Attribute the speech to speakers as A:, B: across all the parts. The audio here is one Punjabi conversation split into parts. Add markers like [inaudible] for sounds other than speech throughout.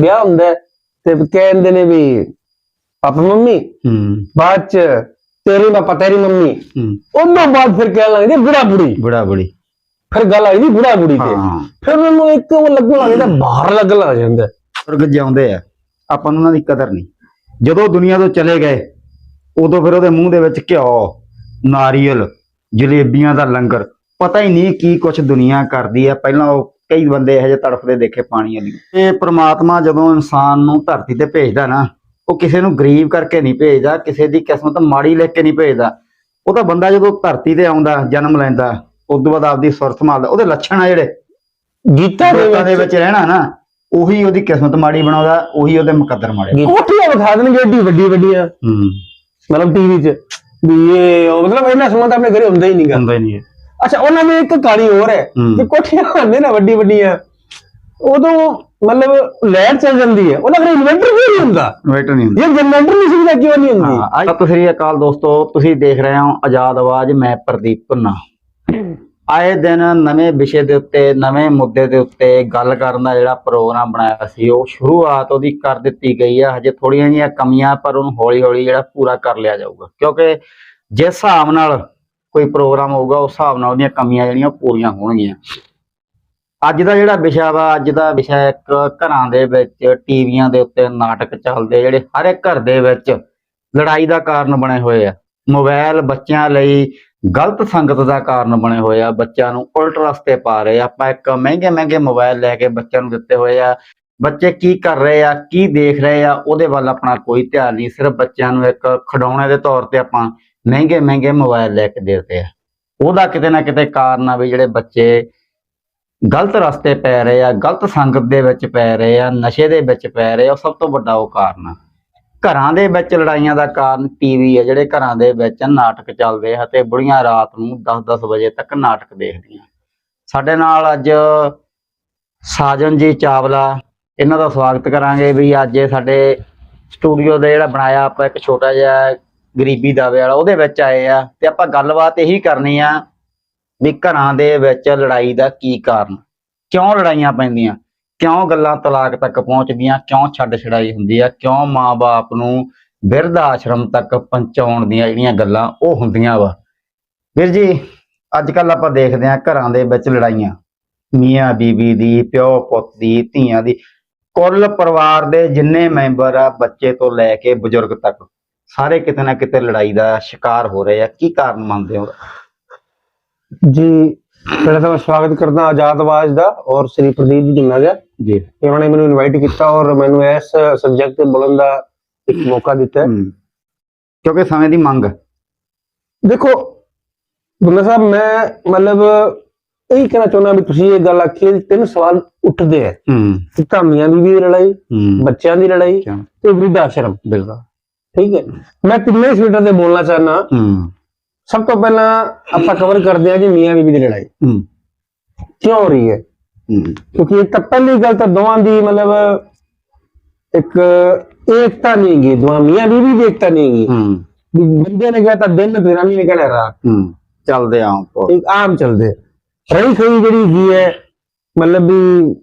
A: ਵਿਆਹ ਹੁੰਦਾ ਤੇ ਕਹਿੰਦੇ ਨੇ ਵੀ ਪਾਪਾ ਮੰਮੀ
B: ਹੂੰ।
A: ਬਾਅਦ ਚ ਤੇਰੀ ਪਾਪਾ ਤੇਰੀ ਮੰਮੀ।
B: ਹੂੰ।
A: ਉਦੋਂ ਬਾਅਦ ਫਿਰ ਕਹਿਣ ਲੱਗਦੇ ਬੁੜਾ ਬੁੜੀ
B: ਬੁੜਾ। ਬੁੜੀ
A: ਫਿਰ ਗੱਲ ਆਈ ਦੀ ਬੁੜਾ ਬੁੜੀ ਤੇ। ਫਿਰ ਮੈਨੂੰ ਇੱਕ ਉਹ ਲੱਗਣ ਲੱਗ ਜਾਂਦਾ ਬਾਹਰ ਲੱਗਣ ਲੱਗ ਜਾਂਦਾ।
B: ਸੁਰਗ ਜਿਉਂਦੇ ਆ ਆਪਾਂ ਨੂੰ ਉਹਨਾਂ ਦੀ ਕਦਰ ਨਹੀਂ। ਜਦੋਂ ਦੁਨੀਆ ਤੋਂ ਚਲੇ ਗਏ ਉਦੋਂ ਫਿਰ ਉਹਦੇ ਮੂੰਹ ਦੇ ਵਿੱਚ ਘਿਓ ਨਾਰੀਅਲ ਜਲੇਬੀਆਂ ਦਾ ਲੰਗਰ ਪਤਾ ਹੀ ਨਹੀਂ ਕੀ ਕੁਛ ਦੁਨੀਆ ਕਰਦੀ ਆ। ਪਹਿਲਾਂ ਉਹ ਕਈ ਬੰਦੇ ਇਹੋ ਜਿਹੇ ਤੜਫਦੇ ਦੇਖੇ ਪਾਣੀ ਵਾਲੀ। ਇਹ ਪ੍ਰਮਾਤਮਾ ਜਦੋਂ ਇਨਸਾਨ ਨੂੰ ਧਰਤੀ ਤੇ ਭੇਜਦਾ ਨਾ ਉਹ ਕਿਸੇ ਨੂੰ ਗਰੀਬ ਕਰਕੇ ਨਹੀਂ ਭੇਜਦਾ ਕਿਸੇ ਦੀ ਕਿਸਮਤ ਮਾੜੀ ਲਿਖ ਕੇ ਨਹੀਂ ਭੇਜਦਾ। ਉਹ ਤਾਂ ਬੰਦਾ ਜਦੋਂ ਧਰਤੀ ਤੇ ਆਉਂਦਾ ਜਨਮ ਲੈਂਦਾ ਉਸ ਤੋਂ ਬਾਅਦ ਆਪਦੀ ਸੁਰਤ ਸੰਭਾਲਦਾ ਉਹਦੇ ਲੱਛਣ ਆ ਜਿਹੜੇ।
A: ਗੀਤਾ ਦੇ ਵਿੱਚ
B: ਰਹਿਣਾ ਨਾ ਉਹੀ ਉਹਦੀ ਕਿਸਮਤ ਮਾੜੀ ਬਣਾਉਂਦਾ ਉਹੀ ਉਹਦੇ ਮੁਕੱਦਰ ਮਾੜੇ।
A: ਕੋਠੀਆਂ ਵਿਖਾ ਦੇਣਗੇ ਏਡੀ ਵੱਡੀ ਵੱਡੀਆਂ
B: ਹੂੰ।
A: ਮਤਲਬ ਟੀਵੀ 'ਚ ਵੀ ਇਹ ਮਤਲਬ ਇਹਨਾਂ ਸਮਾਂ ਤਾਂ ਆਪਣੇ ਘਰੇ ਹੁੰਦਾ ਹੀ ਨਹੀਂਗਾ
B: ਹੁੰਦਾ ਹੀ ਨਹੀਂ
A: ਅੱਛਾ ਉਹਨਾਂ ਦੀ ਇੱਕ ਕਹਾਣੀ ਹੋਰ ਹੈ
B: ਹੂੰ।
A: ਕਿ ਕੋਠੀਆਂ ਹੁੰਦੇ ਨਾ ਵੱਡੀ ਵੱਡੀਆਂ। ਉਦੋਂ ਮਤਲਬ ਲਾਈਟ ਚੱਲ ਜਾਂਦੀ ਹੈ। ਉਹਨਾਂ ਕੋਲ ਇਨਵਰਟਰ ਵੀ ਨਹੀਂ ਹੁੰਦਾ।
B: ਵੇਟ ਨਹੀਂ ਹੁੰਦਾ।
A: ਇਹ ਜਨਰੇਟਰ ਦੀ ਸੁਵਿਧਾ ਕਿਉਂ ਨਹੀਂ ਹੁੰਦੀ?
B: ਹਾਂ ਸਤਿ ਸ੍ਰੀ ਅਕਾਲ ਦੋਸਤੋ ਤੁਸੀਂ ਦੇਖ ਰਹੇ ਹੋ ਆਜ਼ਾਦ ਆਵਾਜ਼ ਮੈਂ ਪ੍ਰਦੀਪ ਧੁੰਨਾ ਆਏ ਦਿਨ ਨਵੇਂ ਵਿਸ਼ੇ ਦੇ ਉੱਤੇ ਨਵੇਂ ਮੁੱਦੇ ਦੇ ਉੱਤੇ ਗੱਲ ਕਰਨ ਦਾ ਜਿਹੜਾ ਪ੍ਰੋਗਰਾਮ ਬਣਾਇਆ ਸੀ ਉਹ ਸ਼ੁਰੂਆਤ ਉਹਦੀ ਕਰ ਦਿੱਤੀ ਗਈ ਆ। ਹਜੇ ਥੋੜੀਆਂ ਜਿਹੀਆਂ ਕਮੀਆਂ ਪਰ ਉਹਨੂੰ ਹੌਲੀ ਹੌਲੀ ਜਿਹੜਾ ਪੂਰਾ ਕਰ ਲਿਆ ਜਾਊਗਾ। ਕਿਉਂਕਿ ਜਿਸ ਹਿਸਾਬ ਨਾਲ ਕੋਈ ਪ੍ਰੋਗਰਾਮ ਹੋਊਗਾ, ਉਸ ਹਿਸਾਬ ਨਾਲ ਉਹਦੀਆਂ ਕਮੀਆਂ ਜਿਹੜੀਆਂ ਪੂਰੀਆਂ ਹੋਣਗੀਆਂ। ਅੱਜ ਦਾ ਜਿਹੜਾ ਵਿਸ਼ਾ ਵਾ, ਅੱਜ ਦਾ ਵਿਸ਼ਾ ਇੱਕ ਘਰਾਂ ਦੇ ਵਿੱਚ, ਟੀਵੀਆਂ ਦੇ ਉੱਤੇ ਨਾਟਕ ਚੱਲਦੇ ਜਿਹੜੇ ਹਰ ਇੱਕ ਘਰ ਦੇ ਵਿੱਚ ਲੜਾਈ ਦਾ ਕਾਰਨ ਬਣੇ ਹੋਏ ਆ। ਮੋਬਾਈਲ ਬੱਚਿਆਂ ਲਈ ਗਲਤ ਸੰਗਤ ਦਾ ਕਾਰਨ ਬਣੇ ਹੋਏ ਆ। ਬੱਚਿਆਂ ਨੂੰ ਉਲਟ ਰਸਤੇ ਪਾ ਰਹੇ ਆਪਾਂ ਇੱਕ ਮਹਿੰਗੇ ਮਹਿੰਗੇ ਮੋਬਾਈਲ ਲੈ ਕੇ ਬੱਚਿਆਂ ਨੂੰ ਦਿੱਤੇ ਹੋਏ ਆ। ਬੱਚੇ ਕੀ ਕਰ ਰਹੇ ਆ, ਕੀ ਦੇਖ ਰਹੇ ਆ, ਉਹਦੇ ਵੱਲ ਆਪਣਾ ਕੋਈ ਧਿਆਨ ਨਹੀਂ। ਸਿਰਫ ਬੱਚਿਆਂ ਨੂੰ ਇੱਕ ਖਿਡੌਣੇ ਦੇ ਤੌਰ ਤੇ ਆਪਾਂ ਮਹਿੰਗੇ ਮਹਿੰਗੇ ਮੋਬਾਈਲ ਲੈ ਕੇ ਦੇ ਆ। ਉਹਦਾ ਕਿਤੇ ਨਾ ਕਿਤੇ ਕਾਰਨ ਆ ਵੀ ਜਿਹੜੇ ਬੱਚੇ ਗਲਤ ਰਸਤੇ ਪੈ ਰਹੇ ਆ, ਗਲਤ ਸੰਗਤ ਦੇ ਵਿੱਚ ਪੈ ਰਹੇ ਆ, ਨਸ਼ੇ ਦੇ ਵਿੱਚ ਪੈ ਰਹੇ ਆ, ਉਹ ਸਭ ਤੋਂ ਵੱਡਾ ਉਹ ਕਾਰਨ ਆ। ਘਰਾਂ ਦੇ ਵਿੱਚ ਲੜਾਈਆਂ ਦਾ ਕਾਰਨ ਟੀਵੀ ਆ, ਜਿਹੜੇ ਘਰਾਂ ਦੇ ਵਿੱਚ ਨਾਟਕ ਚੱਲਦੇ ਆ ਤੇ ਬੁੜੀਆਂ ਰਾਤ ਨੂੰ 10-10 ਵਜੇ ਤੱਕ ਨਾਟਕ ਦੇਖਦੀਆਂ। ਸਾਡੇ ਨਾਲ ਅੱਜ ਸਾਜਨ ਜੀ ਚਾਵਲਾ, ਇਹਨਾਂ ਦਾ ਸਵਾਗਤ ਕਰਾਂਗੇ ਵੀ ਅੱਜ ਸਾਡੇ ਸਟੂਡੀਓ ਦੇ ਜਿਹੜਾ ਬਣਾਇਆ ਆਪਾਂ ਇੱਕ ਛੋਟਾ ਜਿਹਾ ਗਰੀਬੀ ਦਾਵੇ ਵਾਲਾ ਉਹਦੇ ਵਿੱਚ ਆਏ ਆ ਤੇ ਆਪਾਂ ਗੱਲਬਾਤ ਇਹੀ ਕਰਨੀ ਆ ਵੀ ਘਰਾਂ ਦੇ ਵਿੱਚ ਲੜਾਈ ਦਾ ਕੀ ਕਾਰਨ? ਕਿਉਂ ਲੜਾਈਆਂ ਪੈਂਦੀਆਂ? ਕਿਉਂ ਗੱਲਾਂ ਤਲਾਕ ਤੱਕ ਪਹੁੰਚਦੀਆਂ? ਕਿਉਂ ਛੱਡ ਛੜਾਈ ਹੁੰਦੀ ਆ? ਕਿਉਂ ਮਾਂ-ਬਾਪ ਨੂੰ ਬਿਰਧ ਆਸ਼ਰਮ ਤੱਕ ਪਹੁੰਚਾਉਣ ਦੀਆਂ ਜਿਹੜੀਆਂ ਗੱਲਾਂ ਉਹ ਹੁੰਦੀਆਂ ਵਾ? ਵੀਰ ਜੀ ਅੱਜ ਕੱਲ ਆਪਾਂ ਦੇਖਦੇ ਆ ਘਰਾਂ ਦੇ ਵਿੱਚ ਲੜਾਈਆਂ। ਮੀਆਂ ਬੀਬੀ ਦੀ, ਪਿਓ ਪੁੱਤ ਦੀ, ਧੀਆਂ ਦੀ, ਕੁੱਲ ਪਰਿਵਾਰ ਦੇ ਜਿੰਨੇ ਮੈਂਬਰ ਆ ਬੱਚੇ ਤੋਂ ਲੈ ਕੇ ਬਜ਼ੁਰਗ ਤੱਕ। ਸਾਰੇ ਕਿਤੇ ਨਾ ਕਿਤੇ ਲੜਾਈ ਦਾ ਸ਼ਿਕਾਰ ਹੋ ਰਹੇ ਆ। ਕੀ ਕਾਰਨ ਮੰਨਦੇ ਹੋ?
A: ਜੀ ਪਹਿਲਾਂ ਤਾਂ ਮੈਂ ਸਵਾਗਤ ਕਰਦਾ ਆਜ਼ਾਦ ਆਵਾਜ਼ ਦਾ ਔਰ ਸ੍ਰੀ ਪ੍ਰਦੀਪ ਜੀ ਦਾ
B: ਜੀ।
A: ਇਹਨਾਂ ਨੇ ਮੈਨੂੰ ਇਨਵਾਈਟ ਕੀਤਾ ਔਰ ਮੈਨੂੰ ਇਸ ਸਬਜੈਕਟ ਤੇ ਬੋਲਣ ਦਾ ਇੱਕ ਮੌਕਾ ਦਿੱਤਾ
B: ਕਿਉਂਕਿ ਸਮੇਂ ਦੀ ਮੰਗ।
A: ਦੇਖੋ ਗੁੰਨਾ ਸਾਹਿਬ ਮੈਂ ਮਤਲਬ ਇਹ ਕਹਿਣਾ ਚਾਹੁੰਦਾ ਵੀ ਤੁਸੀਂ ਇਹ ਗੱਲ ਆਖੀ ਵੀ ਤਿੰਨ ਸਵਾਲ ਉੱਠਦੇ ਆ
B: ਹੂੰ।
A: ਇੱਕ ਤਾਂ ਮੀਆਂ ਬੀਵੀ ਦੀ ਲੜਾਈ
B: ਹੂੰ।
A: ਬੱਚਿਆਂ ਦੀ ਲੜਾਈ? ਤੇ ਵਿਰਧ ਆਸ਼ਰਮ
B: ਬਿਲਕੁਲ।
A: ਠੀਕ ਹੈ। ਮੈਂ ਤਿੰਨੇ ਸਵੀਟਰ ਤੇ ਬੋਲਣਾ ਚਾਹਨਾ
B: ਹੂੰ।
A: ਸਭ ਤੋਂ ਪਹਿਲਾਂ ਆਪਾਂ ਕਵਰ ਕਰਦੇ ਹਾਂ ਜੀ ਮੀਆਂ ਬੀਵੀ ਦੀ ਲੜਾਈ।
B: ਹੂੰ।
A: ਕਿਉਂ ਹੋ ਰਹੀ ਹੈ?
B: ਹੂੰ।
A: ਕਿਉਂਕਿ ਇੱਕ ਤਾਂ ਪਹਿਲੀ ਗੱਲ ਤਾਂ ਦੋਵਾਂ ਦੀ ਮਤਲਬ ਇੱਕ ਏਕਤਾ ਨਹੀਂ ਗਈ ਦੋਵਾਂ ਮੀਆਂ ਬੀਵੀ ਦੀ ਏਕਤਾ ਨਹੀਂ ਗਈ
B: ਹੂੰ।
A: ਬੰਦੇ ਨੇ ਕਿਹਾ ਤਾਂ ਦਿਨ ਤੇ ਰਾਣੀ ਨੇ ਰਾਤ।
B: ਹੂੰ। ਚੱਲਦੇ ਆਂ ਤੋਂ
A: ਇੱਕ ਆਮ ਚੱਲਦੇ ਰਹੀ ਖਈ ਜਿਹੜੀ ਹੈਗੀ ਹੈ ਮਤਲਬ ਵੀ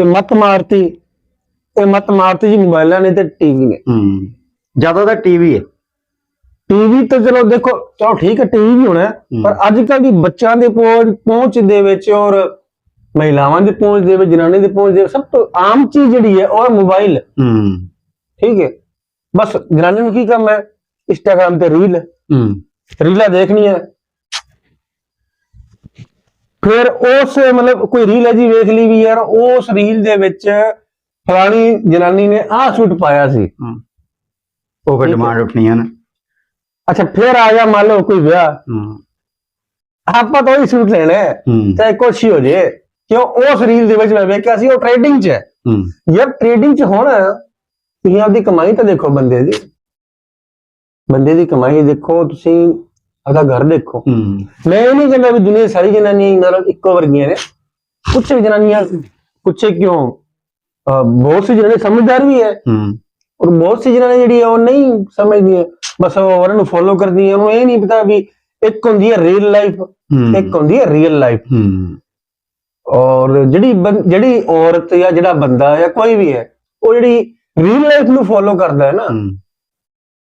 A: ਇਹ ਮਤ ਮਾਰਤੀ ਇਹ ਮਤ ਮਾਰਤੀ ਜੀ ਮੋਬਾਈਲਾਂ ਨੇ ਤੇ ਟੀਵੀ ਨੇ।
B: ਹੂੰ। ਜ਼ਿਆਦਾ ਤਾਂ ਟੀਵੀ ਹੈ।
A: ਟੀਵੀ ਤਾਂ ਚਲੋ ਦੇਖੋ ਚਲੋ ਠੀਕ ਹੈ ਟੀਵੀ ਵੀ ਹੋਣਾ ਹੈ, ਪਰ ਅੱਜ ਕੱਲ ਦੀ ਬੱਚਿਆਂ ਦੇ ਪਹੁੰਚ ਦੇ ਵਿੱਚ ਔਰ ਮਹਿਲਾਵਾਂ ਦੇ ਪਹੁੰਚ ਦੇ ਵਿੱਚ ਜਨਾਨੀ ਦੇ ਪਹੁੰਚ ਦੇ ਸਭ ਤੋਂ ਆਮ ਚੀਜ਼ ਜਿਹੜੀ ਹੈ ਉਹ ਹੈ ਮੋਬਾਈਲ।
B: ਹੂੰ।
A: ਠੀਕ ਹੈ। ਬਸ ਜਨਾਨੀ ਨੂੰ ਕੀ ਕੰਮ ਹੈ? ਇੰਸਟਾਗ੍ਰam ਤੇ ਰੀਲ
B: ਹੂੰ।
A: ਰੀਲਾਂ ਦੇਖਣੀਆਂ। ਫਿਰ ਉਸ ਮਤਲਬ ਕੋਈ ਰੀਲ ਹੈ ਜੀ ਵੇਖ ਲਈ ਵੀ ਯਾਰ ਉਸ ਰੀਲ ਦੇ ਵਿੱਚ ਫਲਾਣੀ ਜਨਾਨੀ ਨੇ ਆਹ ਸੂਟ ਪਾਇਆ ਸੀ।
B: ਉਹ ਫਿਰ। ਡਿਮਾਂਡ ਉੱਠਣੀਆਂ ਨੇ।
A: ਅੱਛਾ ਫਿਰ ਆ ਗਿਆ ਮੰਨ ਲਓ ਕੋਈ ਵਿਆਹ।
B: ਹੂੰ।
A: ਆਪਾਂ ਤਾਂ ਉਹੀ ਸੂਟ ਲੈਣਾ। ਹੈ।
B: ਹੂੰ
A: ਚਾਹੇ ਕੁਛ ਹੀ ਹੋ ਜੇ। ਕਿਉਂ? ਉਸ ਰੀਲ ਦੇ ਵਿੱਚ ਮੈਂ ਵੇਖਿਆ ਸੀ ਉਹ ਟ੍ਰੇਡਿੰਗ 'ਚ ਹੈ।
B: ਹੂੰ।
A: ਯਾਰ ਟ੍ਰੇਡਿੰਗ 'ਚ ਹੁਣ ਤੁਸੀਂ ਆਪਦੀ ਕਮਾਈ ਤਾਂ ਦੇਖੋ ਬੰਦੇ ਦੀ। ਬੰਦੇ ਦੀ ਕਮਾਈ ਦੇਖੋ ਤੁਸੀਂ ਆਪਦਾ ਘਰ ਦੇਖੋ।
B: ਹੂੰ।
A: ਮੈਂ ਇਹ ਨਹੀਂ ਕਹਿੰਦਾ ਵੀ ਦੁਨੀਆ ਸਾਰੀ ਜਨਾਨੀਆਂ ਮਤਲਬ ਇੱਕੋ ਵਰਗੀਆਂ ਨੇ। ਕੁਛ ਜਨਾਨੀਆਂ ਕੁਛ ਕਿਉਂ? ਅਹ ਬਹੁਤ ਸੀ ਜਨਾਨੀਆਂ ਸਮਝਦਾਰ ਵੀ ਹੈ।
B: ਹੂੰ।
A: ਔਰ ਬਹੁਤ ਸੀ ਜਨਾਨੀਆਂ ਜਿਹੜੀ ਆ ਉਹ ਨਹੀਂ ਸਮਝਦੀਆਂ ਬਸ ਉਹ ਉਹਨਾਂ ਨੂੰ ਫੋਲੋ ਕਰਦੀਆਂ ਉਹਨੂੰ ਇਹ ਨਹੀਂ ਪਤਾ ਵੀ ਇੱਕ ਹੁੰਦੀ ਹੈ ਰੀਅਲ ਲਾਈਫ ਇੱਕ ਹੁੰਦੀ ਹੈ ਰੀਅਲ ਲਾਈਫ ਔਰ ਜਿਹੜੀ ਜਿਹੜੀ ਔਰਤ ਜਾਂ ਜਿਹੜਾ ਬੰਦਾ ਜਾਂ ਕੋਈ ਵੀ ਹੈ ਉਹ ਜਿਹੜੀ ਰੀਅਲ ਲਾਈਫ ਨੂੰ ਫੋਲੋ ਕਰਦਾ ਹੈ ਨਾ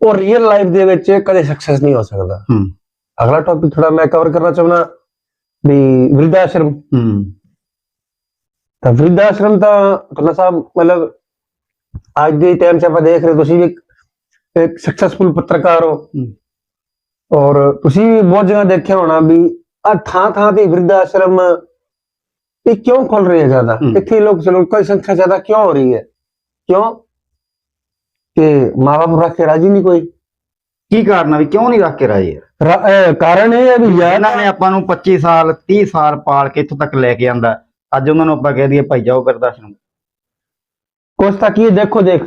A: ਉਹ ਰੀਅਲ ਲਾਈਫ ਦੇ ਵਿੱਚ ਕਦੇ ਸਕਸੈਸ ਨਹੀਂ ਹੋ ਸਕਦਾ। ਅਗਲਾ ਟੌਪਿਕ ਥੋੜਾ ਮੈਂ ਕਵਰ ਕਰਨਾ ਚਾਹੁੰਦਾ ਵੀ ਵਿਰਧ ਆਸ਼ਰਮ ਤਾਂ ਵਿਰਧ ਆਸ਼ਰਮ ਤਾਂ ਤੁਲਾ ਸਾਹਿਬ ਮਤਲਬ ਅੱਜ ਦੇ ਟਾਈਮ 'ਚ ਆਪਾਂ ਦੇਖ ਰਹੇ ਤੁਸੀਂ ਵੀ ਇੱਕ- ਸਕਸੈਸਫੁਲ ਪੱਤਰਕਾਰ ਹੋ।
B: ਹੂੰ।
A: ਔਰ ਤੁਸੀਂ ਵੀ ਬਹੁਤ ਜਗ੍ਹਾ ਦੇਖਿਆ ਹੋਣਾ ਵੀ ਆ ਥਾਂ ਥਾਂ ਤੇ ਵਿਰਧ ਆਸ਼ਰਮ ਇਹ ਕਿਉਂ ਖੁੱਲ ਰਹੇ ਹੈ ਜ਼ਿਆਦਾ?
B: ਹੂੰ।
A: ਇੱਥੇ ਲੋਕ ਚਲੋ ਕੋਈ ਸੰਖਿਆ ਜ਼ਿਆਦਾ ਕਿਉਂ ਹੋ ਰਹੀ ਹੈ? ਕਿਉਂ? ਕਿ ਮਾਪੇ ਰੱਖ ਕੇ ਰਾਜੀ ਨਹੀਂ ਕੋਈ?
B: ਕੀ ਕਾਰਨ ਆ ਵੀ ਕਿਉਂ ਨਹੀਂ ਰੱਖ ਕੇ ਰਾਜੀ?
A: ਕਾਰਨ ਇਹ ਹੈ ਵੀ ਜਾਂ
B: ਇਹਨਾਂ ਨੇ ਆਪਾਂ ਨੂੰ 25 ਸਾਲ 30 ਸਾਲ ਪਾਲ ਕੇ ਇੱਥੋਂ ਤੱਕ ਲੈ ਕੇ ਆਂਦਾ। ਅੱਜ ਉਹਨਾਂ ਨੂੰ ਆਪਾਂ ਕਹਿ ਦਈਏ ਭਾਈ ਜਾਓ ਬਿਰਦਾਸ਼ਰਮ
A: ਕੁਛ ਤਾਂ ਕੀ ਦੇਖੋ ਦੇਖ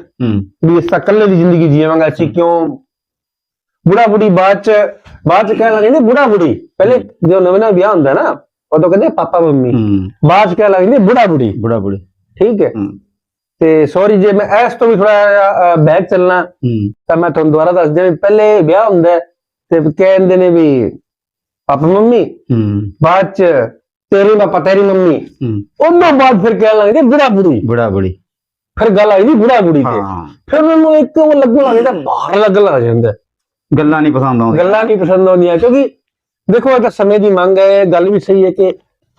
A: ਵੀ ਇਸ ਤਾਂ ਦੀ ਜ਼ਿੰਦਗੀ ਜੀਵਾਂਗਾ ਅਸੀਂ ਕਿਉਂ ਬੁੜਾ ਬੁੜੀ ਬਾਅਦ ਚ ਬਾਅਦ ਚ ਕਹਿਣ ਲੱਗੇ ਨੇ ਬੁੜਾ ਬੁੜੀ ਪਹਿਲੇ ਜੋ ਨਵੇਂ ਨਵੇਂ ਵਿਆਹ ਹੁੰਦਾ ਨਾ ਉਦੋਂ ਕਹਿੰਦੇ ਪਾਪਾ ਮੰਮੀ ਬਾਅਦ ਚ ਕਹਿਣ ਲੱਗੇ ਨੇ ਬੁੜਾ ਬੁੜੀ
B: ਬੁੜਾ ਬੁੜੇ
A: ਠੀਕ ਹੈ ਤੇ ਸੌਰੀ ਜੇ ਮੈਂ ਇਸ ਤੋਂ ਵੀ ਥੋੜਾ ਬੈਕ ਚੱਲਣਾ ਤਾਂ ਮੈਂ ਤੁਹਾਨੂੰ ਦੁਬਾਰਾ ਦੱਸ ਦਿਆਂ ਪਹਿਲੇ ਵਿਆਹ ਹੁੰਦਾ ਤੇ ਕਹਿੰਦੇ ਨੇ ਵੀ ਪਾਪਾ ਮੰਮੀ ਬਾਅਦ ਚ ਤੇਰੀ ਪਾਪਾ ਤੇਰੀ ਮੰਮੀ ਉਹਨਾਂ ਬਾਅਦ ਫਿਰ ਕਹਿਣ ਲੱਗੇ ਬੁੜਾ ਬੁੜੀ
B: ਬੁੜਾ ਬੁੜੀ
A: ਫਿਰ ਗੱਲ ਆਈ ਦੀ ਬੁੜਾ ਬੁੜੀ ਤੇ।
B: ਹਾਂ।
A: ਫਿਰ ਮੈਨੂੰ ਇੱਕ ਉਹ ਲੱਗਣ ਲੱਗ ਜਾਂਦਾ ਬਾਹਰ ਲੱਗਣ ਲੱਗ ਜਾਂਦਾ।
B: ਗੱਲਾਂ ਨਹੀਂ ਪਸੰਦ ਆਉਂਦੀਆਂ।
A: ਗੱਲਾਂ ਨਹੀਂ ਪਸੰਦ ਆਉਂਦੀਆਂ ਕਿਉਂਕਿ ਦੇਖੋ ਇਹ ਤਾਂ ਸਮੇਂ ਦੀ ਮੰਗ ਹੈ ਗੱਲ ਵੀ ਸਹੀ ਹੈ ਕਿ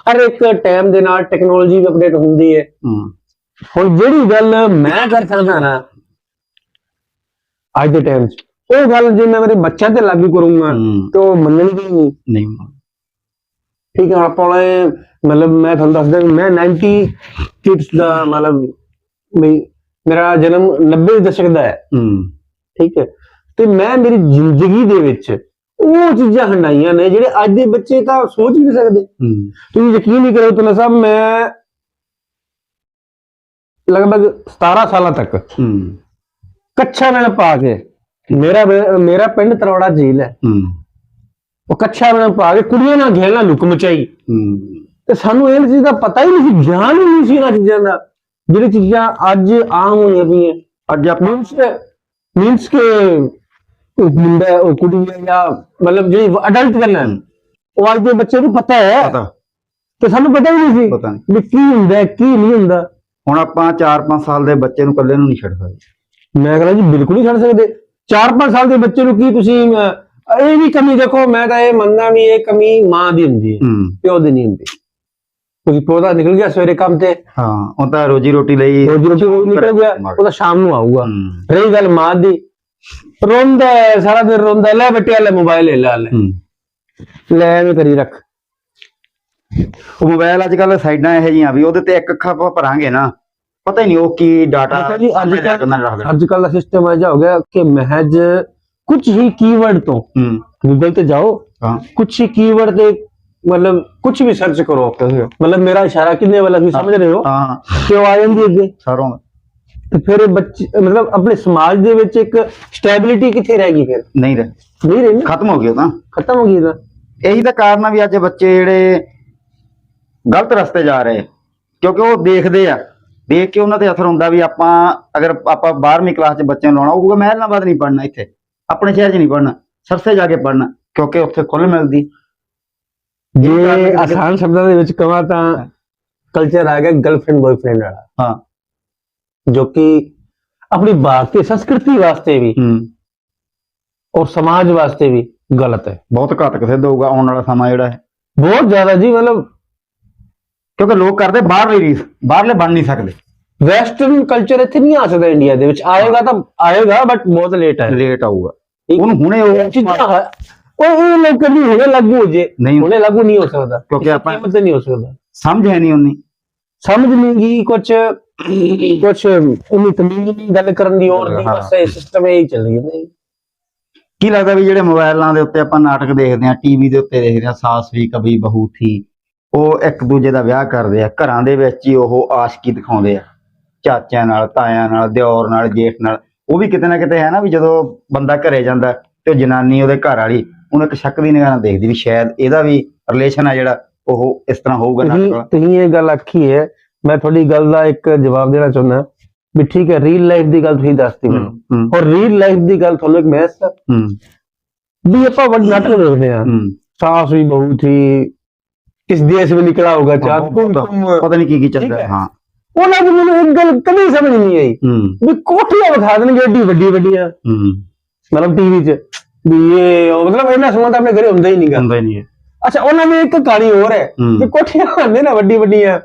A: ਹਰ ਇੱਕ ਟਾਈਮ ਦੇ ਨਾਲ ਟੈਕਨੋਲੋਜੀ ਵੀ ਅਪਡੇਟ ਹੁੰਦੀ ਹੈ। ਹੁਣ ਜਿਹੜੀ ਗੱਲ ਮੈਂ ਕਰ ਸਕਦਾ ਨਾ ਅੱਜ ਦੇ ਟਾਈਮ 'ਚ ਉਹ ਗੱਲ ਜੇ ਮੈਂ ਮੇਰੇ ਬੱਚਿਆਂ ਤੇ ਲਾਗੂ ਕਰੂੰਗਾ ਤਾਂ ਉਹ ਮੰਨਣਗੇ ਨਹੀਂ।
B: ਨਹੀਂ।
A: ਠੀਕ ਹੈ ਆਪਾਂ ਮਤਲਬ ਮੈਂ ਤੁਹਾਨੂੰ ਦੱਸਦਾ ਮੈਂ 90 ਕਿਡਸ ਦਾ ਮਤਲਬ ਵੀ ਮੇਰਾ ਜਨਮ 90 ਦੇ ਦਸ਼ਕ ਦਾ ਹੈ।
B: ਹੂੰ।
A: ਠੀਕ ਹੈ। ਤੇ ਮੈਂ ਮੇਰੀ ਜ਼ਿੰਦਗੀ ਦੇ ਵਿੱਚ ਉਹ ਚੀਜ਼ਾਂ ਹੰਡਾਈਆਂ ਨੇ ਜਿਹੜੇ ਅੱਜ ਦੇ ਬੱਚੇ ਤਾਂ ਸੋਚ ਵੀ ਨਹੀਂ ਸਕਦੇ।
B: ਹੂੰ।
A: ਤੁਸੀਂ ਯਕੀਨ ਨਹੀਂ ਕਰੋ ਤੁਨਾ ਸਾਹਿਬ ਮੈਂ ਲਗਭਗ 17 ਸਾਲਾਂ ਤੱਕ
B: ਹੂੰ।
A: ਕੱਛਾ ਨਾਲ ਪਾ ਕੇ ਮੇਰਾ ਮੇਰਾ ਪਿੰਡ ਤਰੌੜਾ ਝੀਲ ਹੈ।
B: ਹੂੰ।
A: ਉਹ ਕੱਛਾ ਨਾਲ ਪਾ ਕੇ ਕੁੜੀਆਂ ਨਾਲ ਖੇਲਣਾ ਲੁਕ ਮਚਾਈ
B: ਹੂੰ।
A: ਤੇ ਸਾਨੂੰ ਇਹ ਚੀਜ਼ ਦਾ ਪਤਾ ਹੀ ਨਹੀਂ ਸੀ ਗਿਆਨ ਹੀ ਨਹੀਂ ਸੀ ਇਹਨਾਂ ਚੀਜ਼ਾਂ ਦਾ। ਜਿਹੜੀ ਚੀਜ਼ਾਂ ਅੱਜ ਆਮ ਹੋਈਆਂ ਪਈਆਂ
B: ਅੱਜ ਆਪਾਂ
A: ਮੀਨਸ ਮੀਨਸ ਕਿ ਉਹ ਮੁੰਡਾ ਉਹ ਕੁੜੀ ਹੈ ਜਾਂ ਮਤਲਬ ਜਿਹੜੀ ਅਡਲਟ ਕਰਨਾ ਹੈ, ਉਹ ਅੱਜ ਦੇ ਬੱਚੇ ਨੂੰ ਪਤਾ ਹੈ
B: ਪਤਾ।
A: ਤੇ ਸਾਨੂੰ ਪਤਾ ਹੀ ਨਹੀਂ ਸੀ
B: ਪਤਾ ਨਹੀਂ।
A: ਵੀ ਕੀ ਹੁੰਦਾ ਹੈ, ਕੀ ਨਹੀਂ ਹੁੰਦਾ।
B: ਹੁਣ ਆਪਾਂ 4-5 ਸਾਲ ਦੇ ਬੱਚੇ ਨੂੰ ਇਕੱਲੇ ਨੂੰ ਨਹੀਂ ਛੱਡ ਸਕਦੇ।
A: ਮੈਂ ਕਹਿੰਦਾ ਜੀ ਬਿਲਕੁਲ ਨਹੀਂ ਛੱਡ ਸਕਦੇ। 4-5 ਸਾਲ ਦੇ ਬੱਚੇ ਨੂੰ ਕੀ ਤੁਸੀਂ ਅਹ, ਇਹ ਵੀ ਕਮੀ ਦੇਖੋ ਮੈਂ ਤਾਂ ਇਹ ਮੰਨਦਾ ਵੀ ਇਹ ਕਮੀ ਮਾਂ ਦੀ ਹੁੰਦੀ ਹੈ
B: ਹੂੰ।
A: ਪਿਓ ਦੀ ਨਹੀਂ ਹੁੰਦੀ। ਕਿਉਂਕਿ ਪਿਓ ਤਾਂ ਨਿਕਲ ਗਿਆ ਸਵੇਰੇ ਕੰਮ ਤੇ?
B: ਹਾਂ ਉਹ ਤਾਂ ਰੋਜੀ ਰੋਟੀ ਲਈ
A: ਰੋਜੀ ਰੋਟੀ ਉਹ ਨਿਕਲ ਗਿਆ ਉਹ ਤਾਂ ਸ਼ਾਮ ਨੂੰ ਆਊਗਾ। ਰਹੀ ਗੱਲ ਮਾਂ ਦੀ। ਰੋਂਦਾ ਸਾਰਾ ਦਿਨ ਰੋਂਦਾ ਲੈ ਬੇਟਿਆ ਲੈ ਮੋਬਾਈਲ ਲੈ ਲੈ ਲੈ। ਲੈ ਐਵੇਂ ਕਰੀ ਰੱਖ।
B: ਉਹ ਮੋਬਾਈਲ ਅੱਜ ਕੱਲ ਸਾਈਡਾਂ ਇਹ ਜੀਆਂ ਵੀ ਉਹਦੇ ਤੇ ਇੱਕ ਅੱਖਾਂ ਆਪਾਂ ਭਰਾਂਗੇ ਨਾ। ਪਤਾ ਹੀ ਨਹੀਂ ਉਹ ਕੀ ਡਾਟਾ
A: ਜੀ, ਅੱਜ
B: ਰੱਖਦਾ
A: ਅੱਜ ਕੱਲ ਦਾ ਸਿਸਟਮ ਅਜਾ ਹੋ ਗਿਆ ਕਿ ਮਹਿਜ ਕੁਝ ਹੀ ਕੀਵਰਡ ਤੋਂ ਗੂਗਲ ਤੇ ਜਾਓ
B: ਹਾਂ।
A: ਕੁਝ ਹੀ ਕੀਵਰਡ ਤੇ ਮਤਲਬ ਕੁਝ ਵੀ ਸਰਚ ਕਰੋ ਮਤਲਬ ਮੇਰਾ ਇਸ਼ਾਰਾ ਕਿੰਨੇ ਵਾਲਾ ਤੁਸੀਂ ਸਮਝ ਰਹੇ ਹੋ?
B: ਹਾਂ।
A: ਕਿ ਉਹ ਆ ਜਾਂਦੀ ਅੱਗੇ?
B: ਸਰੋਂ
A: ਤੇ ਫਿਰ ਬੱਚੇ ਮਤਲਬ ਆਪਣੇ ਸਮਾਜ ਦੇ ਵਿੱਚ ਇੱਕ ਸਟੈਬਿਲਿਟੀ ਕਿੱਥੇ ਰਹਿ ਗਈ ਫਿਰ?
B: ਨਹੀਂ ਰਹੇ।
A: ਨਹੀਂ ਰਹੀ ਨਾ
B: ਖਤਮ ਹੋ ਗਿਆ ਤਾਂ।
A: ਖਤਮ ਹੋ ਗਈ ਤਾਂ।
B: ਇਹੀ ਤਾਂ ਕਾਰਨ ਆ ਵੀ ਅੱਜ ਬੱਚੇ ਜਿਹੜੇ ਗਲਤ ਰਸਤੇ ਜਾ ਰਹੇ। ਕਿਉਂਕਿ ਉਹ ਦੇਖਦੇ ਆ। ਦੇਖ ਕੇ ਉਹਨਾਂ ਤੇ ਅਸਰ ਹੁੰਦਾ ਵੀ ਆਪਾਂ ਅਗਰ ਆਪਾਂ 12ਵੀਂ ਕਲਾਸ 'ਚ ਬੱਚਿਆਂ ਨੂੰ ਲਾਉਣਾ ਉਹ ਕਹੂਗਾ ਮੈਂ ਇਲਾਹਾਬਾਦ ਨਹੀਂ ਪੜਨਾ ਇੱਥੇ। ਆਪਣੇ ਸ਼ਹਿਰ 'ਚ ਨਹੀਂ ਪੜਨਾ ਸਰਸੇ ਜਾ ਕੇ ਪੜਨਾ ਕਿਉਂਕਿ ਉੱਥੇ ਖੁੱਲ ਮਿਲਦੀ।
A: ਜੇ ਆਸਾਨ ਸ਼ਬਦਾਂ ਦੇ ਵਿੱਚ ਕਹਾਂ ਤਾਂ ਕਲਚਰ ਆ ਗਿਆ ਗਰਲਫ੍ਰੈਂਡ ਬॉयਫ੍ਰੈਂਡ ਵਾਲਾ।
B: ਹਾਂ।
A: ਜੋ ਕਿ ਆਪਣੀ ਭਾਰਤੀ ਸੰਸਕ੍ਰਿਤੀ ਵਾਸਤੇ ਵੀ
B: ਹੂੰ।
A: ਔਰ ਸਮਾਜ ਵਾਸਤੇ ਵੀ ਗਲਤ ਹੈ।
B: ਬਹੁਤ ਘਾਤਕ ਸਿੱਧ ਹੋਊਗਾ ਆਉਣ ਵਾਲਾ ਸਮਾਂ ਜਿਹੜਾ ਹੈ।
A: ਬਹੁਤ ਜ਼ਿਆਦਾ ਜੀ ਮਤਲਬ
B: ਕਿਉਂਕਿ ਲੋਕ ਕਰਦੇ ਬਾਹਰਲੀ ਰੀਸ ਬਾਹਰਲੇ ਬਣ ਨਹੀਂ ਸਕਦੇ।
A: ਵੈਸਟਰਨ ਕਲਚਰ ਇੱਥੇ ਨਹੀਂ ਆ ਸਕਦਾ ਇੰਡੀਆ ਦੇ ਵਿੱਚ। ਆਏਗਾ ਤਾਂ ਆਏਗਾ ਬਟ ਬਹੁਤ ਲੇਟ ਹੈ।
B: ਲੇਟ ਆਊਗਾ। ਉਹਨੂੰ ਹੁਣੇ ਉਹ
A: ਚੀਜ਼ਾਂ ਇਹ ਲੋਕ ਨਹੀਂ ਹੁਣੇ ਲਾਗੂ ਹੋ ਜੇ
B: ਨਹੀਂ।
A: ਹੁਣੇ ਲਾਗੂ ਨਹੀਂ ਹੋ ਸਕਦਾ।
B: ਕਿਉਂਕਿ ਆਪਾਂ-
A: ਕੀਮਤ ਨਹੀਂ ਹੋ ਸਕਦਾ।
B: ਸਮਝ ਹੈ ਨਹੀਂ ਉਹਨੀ
A: ਸਮਝ ਨਹੀਂ ਗਈ ਕੁਝ ਕੁਝ ਉਹਨੂੰ ਤਮੀਜ਼ ਗੱਲ ਕਰਨ ਦੀ ਹੋਰ ਦੀ
B: ਹਾਂ।
A: ਬਸ ਇਹ ਸਿਸਟਮ ਇਹ ਹੀ ਚੱਲ ਰਿਹਾ ਹੈ।
B: ਕੀ ਲੱਗਦਾ ਵੀ ਜਿਹੜੇ ਮੋਬਾਈਲਾਂ ਦੇ ਉੱਤੇ ਆਪਾਂ ਨਾਟਕ ਦੇਖਦੇ ਆ ਟੀਵੀ ਦੇ ਉੱਤੇ ਦੇਖਦੇ ਆ ਸਾਸ ਵੀ ਕਭੀ ਬਹੂ ਥੀ ਉਹ ਇੱਕ ਦੂਜੇ ਦਾ ਵਿਆਹ ਕਰਦੇ ਆ ਘਰਾਂ ਦੇ ਵਿੱਚ ਹੀ ਉਹ ਆਸ਼ਕੀ ਦਿਖਾਉਂਦੇ ਆ। ਚਾਚਿਆਂ ਨਾਲ ਤਾਇਆਂ ਨਾਲ ਦਿਓਰ ਨਾਲ ਜੇਠ ਨਾਲ। ਉਹ ਵੀ ਕਿਤੇ ਨਾ ਕਿਤੇ ਹੈ ਨਾ ਵੀ ਜਦੋਂ ਬੰਦਾ ਘਰੇ ਜਾਂਦਾ ਤੇ ਜਨਾਨੀ ਉਹਦੇ ਘਰ ਵਾਲੀ ਉਹਨੂੰ ਇੱਕ ਸ਼ੱਕ ਦੀ ਨਿਗਾਹ ਦੇਖਦੀ ਵੀ ਸ਼ਾਇਦ ਇਹਦਾ ਵੀ ਰਿਲੇਸ਼ਨ ਆ ਜਿਹੜਾ ਉਹ ਇਸ ਤਰ੍ਹਾਂ ਹੋਊਗਾ ਨਾ
A: ਤੁਸੀਂ ਇਹ ਗੱਲ ਆਖੀ ਹੈ ਮੈਂ ਤੁਹਾਡੀ ਗੱਲ ਦਾ ਇੱਕ ਜਵਾਬ ਦੇਣਾ ਚਾਹੁੰਦਾ ਵੀ ਠੀਕ ਹੈ ਰੀਅਲ ਲਾਈਫ ਦੀ ਗੱਲ ਤੁਸੀਂ ਦੱਸਤੀ ਮੈਨੂੰ। ਔਰ ਰੀਅਲ ਲਾਈਫ ਦੀ ਗੱਲ ਤੁਹਾਨੂੰ ਇੱਕ
B: ਮੈਸ
A: ਵੀ ਆਪਾਂ ਵੱਡ ਨਾਟਕ ਦੇਖਦੇ
B: ਆ
A: ਸਾਸ ਵੀ ਬਹੁਤ ਹੀ ਕਿਸ ਦੇਸ਼ ਵਿੱਚ ਨਿਕਲਾ
B: ਹੋਗਾ
A: ਚਾਰ
B: ਪਤਾ ਨਹੀਂ ਕੀ ਕੀ ਚੱਲ
A: ਹਾਂ। ਉਹਨਾਂ ਦੀ ਮੈਨੂੰ ਇੱਕ ਗੱਲ ਕਦੇ ਸਮਝ ਨਹੀਂ ਆਈ। ਵੀ ਕੋਠੀਆਂ ਵਿਖਾ ਦੇਣਗੇ ਏਡੀ ਵੱਡੀ ਵੱਡੀਆਂ ਮਤਲਬ ਟੀਵੀ 'ਚ। ਮਤਲਬ ਇਹਨਾਂ ਸਮਾਨ ਆਪਣੇ ਘਰੇ ਹੁੰਦਾ ਹੀ ਨਹੀਂਗਾ
B: ਹੁੰਦਾ ਨਹੀਂ
A: ਅੱਛਾ ਉਹਨਾਂ ਦੀ ਇੱਕ ਕਹਾਣੀ ਹੋਰ ਹੈ ਕਿ ਕੋਠੀਆਂ ਹੁੰਦੇ ਨਾ ਵੱਡੀ ਵੱਡੀਆਂ।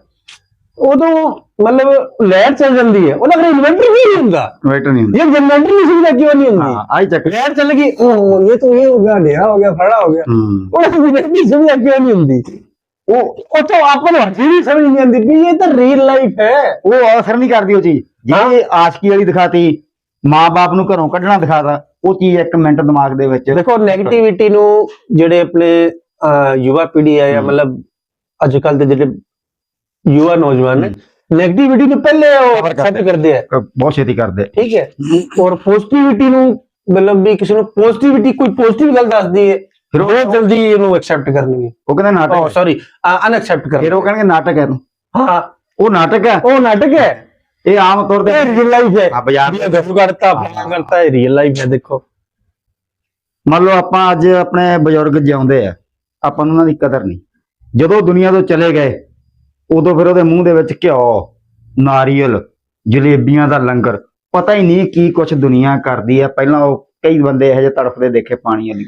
A: ਉਦੋਂ ਮਤਲਬ ਲੈਟ ਚੱਲ ਜਾਂਦੀ ਹੈ। ਉਹਨਾਂ ਕੋਲ ਇਨਵਰਟਰ ਵੀ ਨਹੀਂ ਹੁੰਦਾ।
B: ਇਨਵਰਟਰ ਨਹੀਂ ਹੁੰਦਾ।
A: ਇਹ ਜਨਰੇਟਰ ਦੀ ਸੁਵਿਧਾ ਕਿਉਂ ਨਹੀਂ
B: ਹਾਂ ਆਈ ਚੱਕ
A: ਲੈਟ ਚੱਲ ਗਈ ਉਹ ਇਹ ਤਾਂ ਇਹ ਹੋ ਗਿਆ ਹਨੇਰਾ ਹੋ ਗਿਆ ਫੜਾ ਹੋ ਗਿਆ।
B: ਹੂੰ।
A: ਉਹ ਸੁਵਿਧਾ ਦੀ ਸੁਵਿਧਾ ਕਿਉਂ ਨਹੀਂ ਹੁੰਦੀ? ਉਹ ਉਹ ਤਾਂ ਆਪਾਂ ਨੂੰ ਹਜੇ ਵੀ ਸਮਝ ਨਹੀਂ ਆਉਂਦੀ ਵੀ ਇਹ ਤਾਂ ਰੀਅਲ ਲਾਈਫ ਹੈ।
B: ਉਹ ਅਸਰ ਨਹੀਂ ਕਰਦੀ ਉਹ ਚੀਜ਼। ਜੇ ਆਸ਼ਕੀ ਵਾਲੀ ਦਿਖਾਤੀ ਮਾਂ-ਬਾਪ ਨੂੰ ਘਰੋਂ ਕੱਢਣਾ ਦਿਖਾਤਾ ਉਹ ਚੀਜ਼ ਇੱਕ ਮਿੰਟ ਦਿਮਾਗ ਦੇ ਵਿੱਚ
A: ਦੇਖੋ 네ਗੇਟਿਵਿਟੀ ਨੂੰ ਜਿਹੜੇ ਆਪਣੇ ਯੁਵਾ ਪੀੜ੍ਹੀ ਹੈ ਜਾਂ। ਮਤਲਬ ਅੱਜ ਕੱਲ ਦੇ ਜਿਹੜੇ ਯੁਵਾ ਨੌਜਵਾਨ ਨੇ 네ਗੇਟਿਵਿਟੀ ਨੂੰ ਪਹਿਲੇ ਉਹ
B: Cover ਕਰਦੇ
A: ਆ।
B: ਬਹੁਤ ਛੇਤੀ ਕਰਦੇ
A: ਠੀਕ ਹੈ। ਔਰ ਪੋਜ਼ਿਟਿਵਿਟੀ ਨੂੰ ਮਤਲਬ ਵੀ ਕਿਸੇ ਨੂੰ ਪੋਜ਼ਿਟਿਵਿਟੀ ਕੋਈ ਪੋਜ਼ਿਟਿਵ ਗੱਲ ਦੱਸਦੀ ਹੈ
B: ਫਿਰ ਉਹ-
A: ਜਲਦੀ ਇਹਨੂੰ ਐਕਸੈਪਟ ਕਰਨਗੇ।
B: ਉਹ ਕਹਿੰਦੇ ਨਾਟਕ।
A: ਸੌਰੀ ਅਨਐਕਸੈਪਟ ਕਰ
B: ਫਿਰ ਉਹ ਕਹਿਣਗੇ ਨਾਟਕ ਹੈ ਤੂੰ
A: ਹਾਂ।
B: ਉਹ ਨਾਟਕ ਹੈ।
A: ਉਹ ਨਾਟਕ ਹੈ।
B: ਇਹ ਆਮ ਤੌਰ ਤੇ
A: ਇਹ ਰੀਅਲ ਲਾਈਫ ਹੈ।
B: ਹਾਂ, ਬਾਜ਼ਾਰ
A: ਵੀ ਇਹ ਘਰ ਕਰਤਾ ਫਲਾਣਾ ਕਰਤਾ ਹੈ ਰੀਅਲ ਲਾਈਫ ਹੈ ਦੇਖੋ।
B: ਮੰਨ ਲਓ ਆਪਾਂ ਅੱਜ ਆਪਣੇ ਬਜ਼ੁਰਗ ਜਿਉਂਦੇ ਆ ਆਪਾਂ ਨੂੰ ਉਹਨਾਂ ਦੀ ਕਦਰ ਨਹੀਂ। ਜਦੋਂ ਦੁਨੀਆ ਤੋਂ ਚਲੇ ਗਏ ਉਦੋਂ ਫਿਰ ਉਹਦੇ ਮੂੰਹ ਦੇ ਵਿੱਚ ਘਿਓ ਨਾਰੀਅਲ ਜਲੇਬੀਆਂ ਦਾ ਲੰਗਰ ਪਤਾ ਹੀ ਨਹੀਂ ਕੀ ਕੁਛ ਦੁਨੀਆ ਕਰਦੀ ਆ ਪਹਿਲਾਂ ਉਹ ਕਈ ਬੰਦੇ ਇਹੋ ਜਿਹੇ ਤੜਫਦੇ ਦੇਖੇ ਪਾਣੀ ਵਾਲੀ।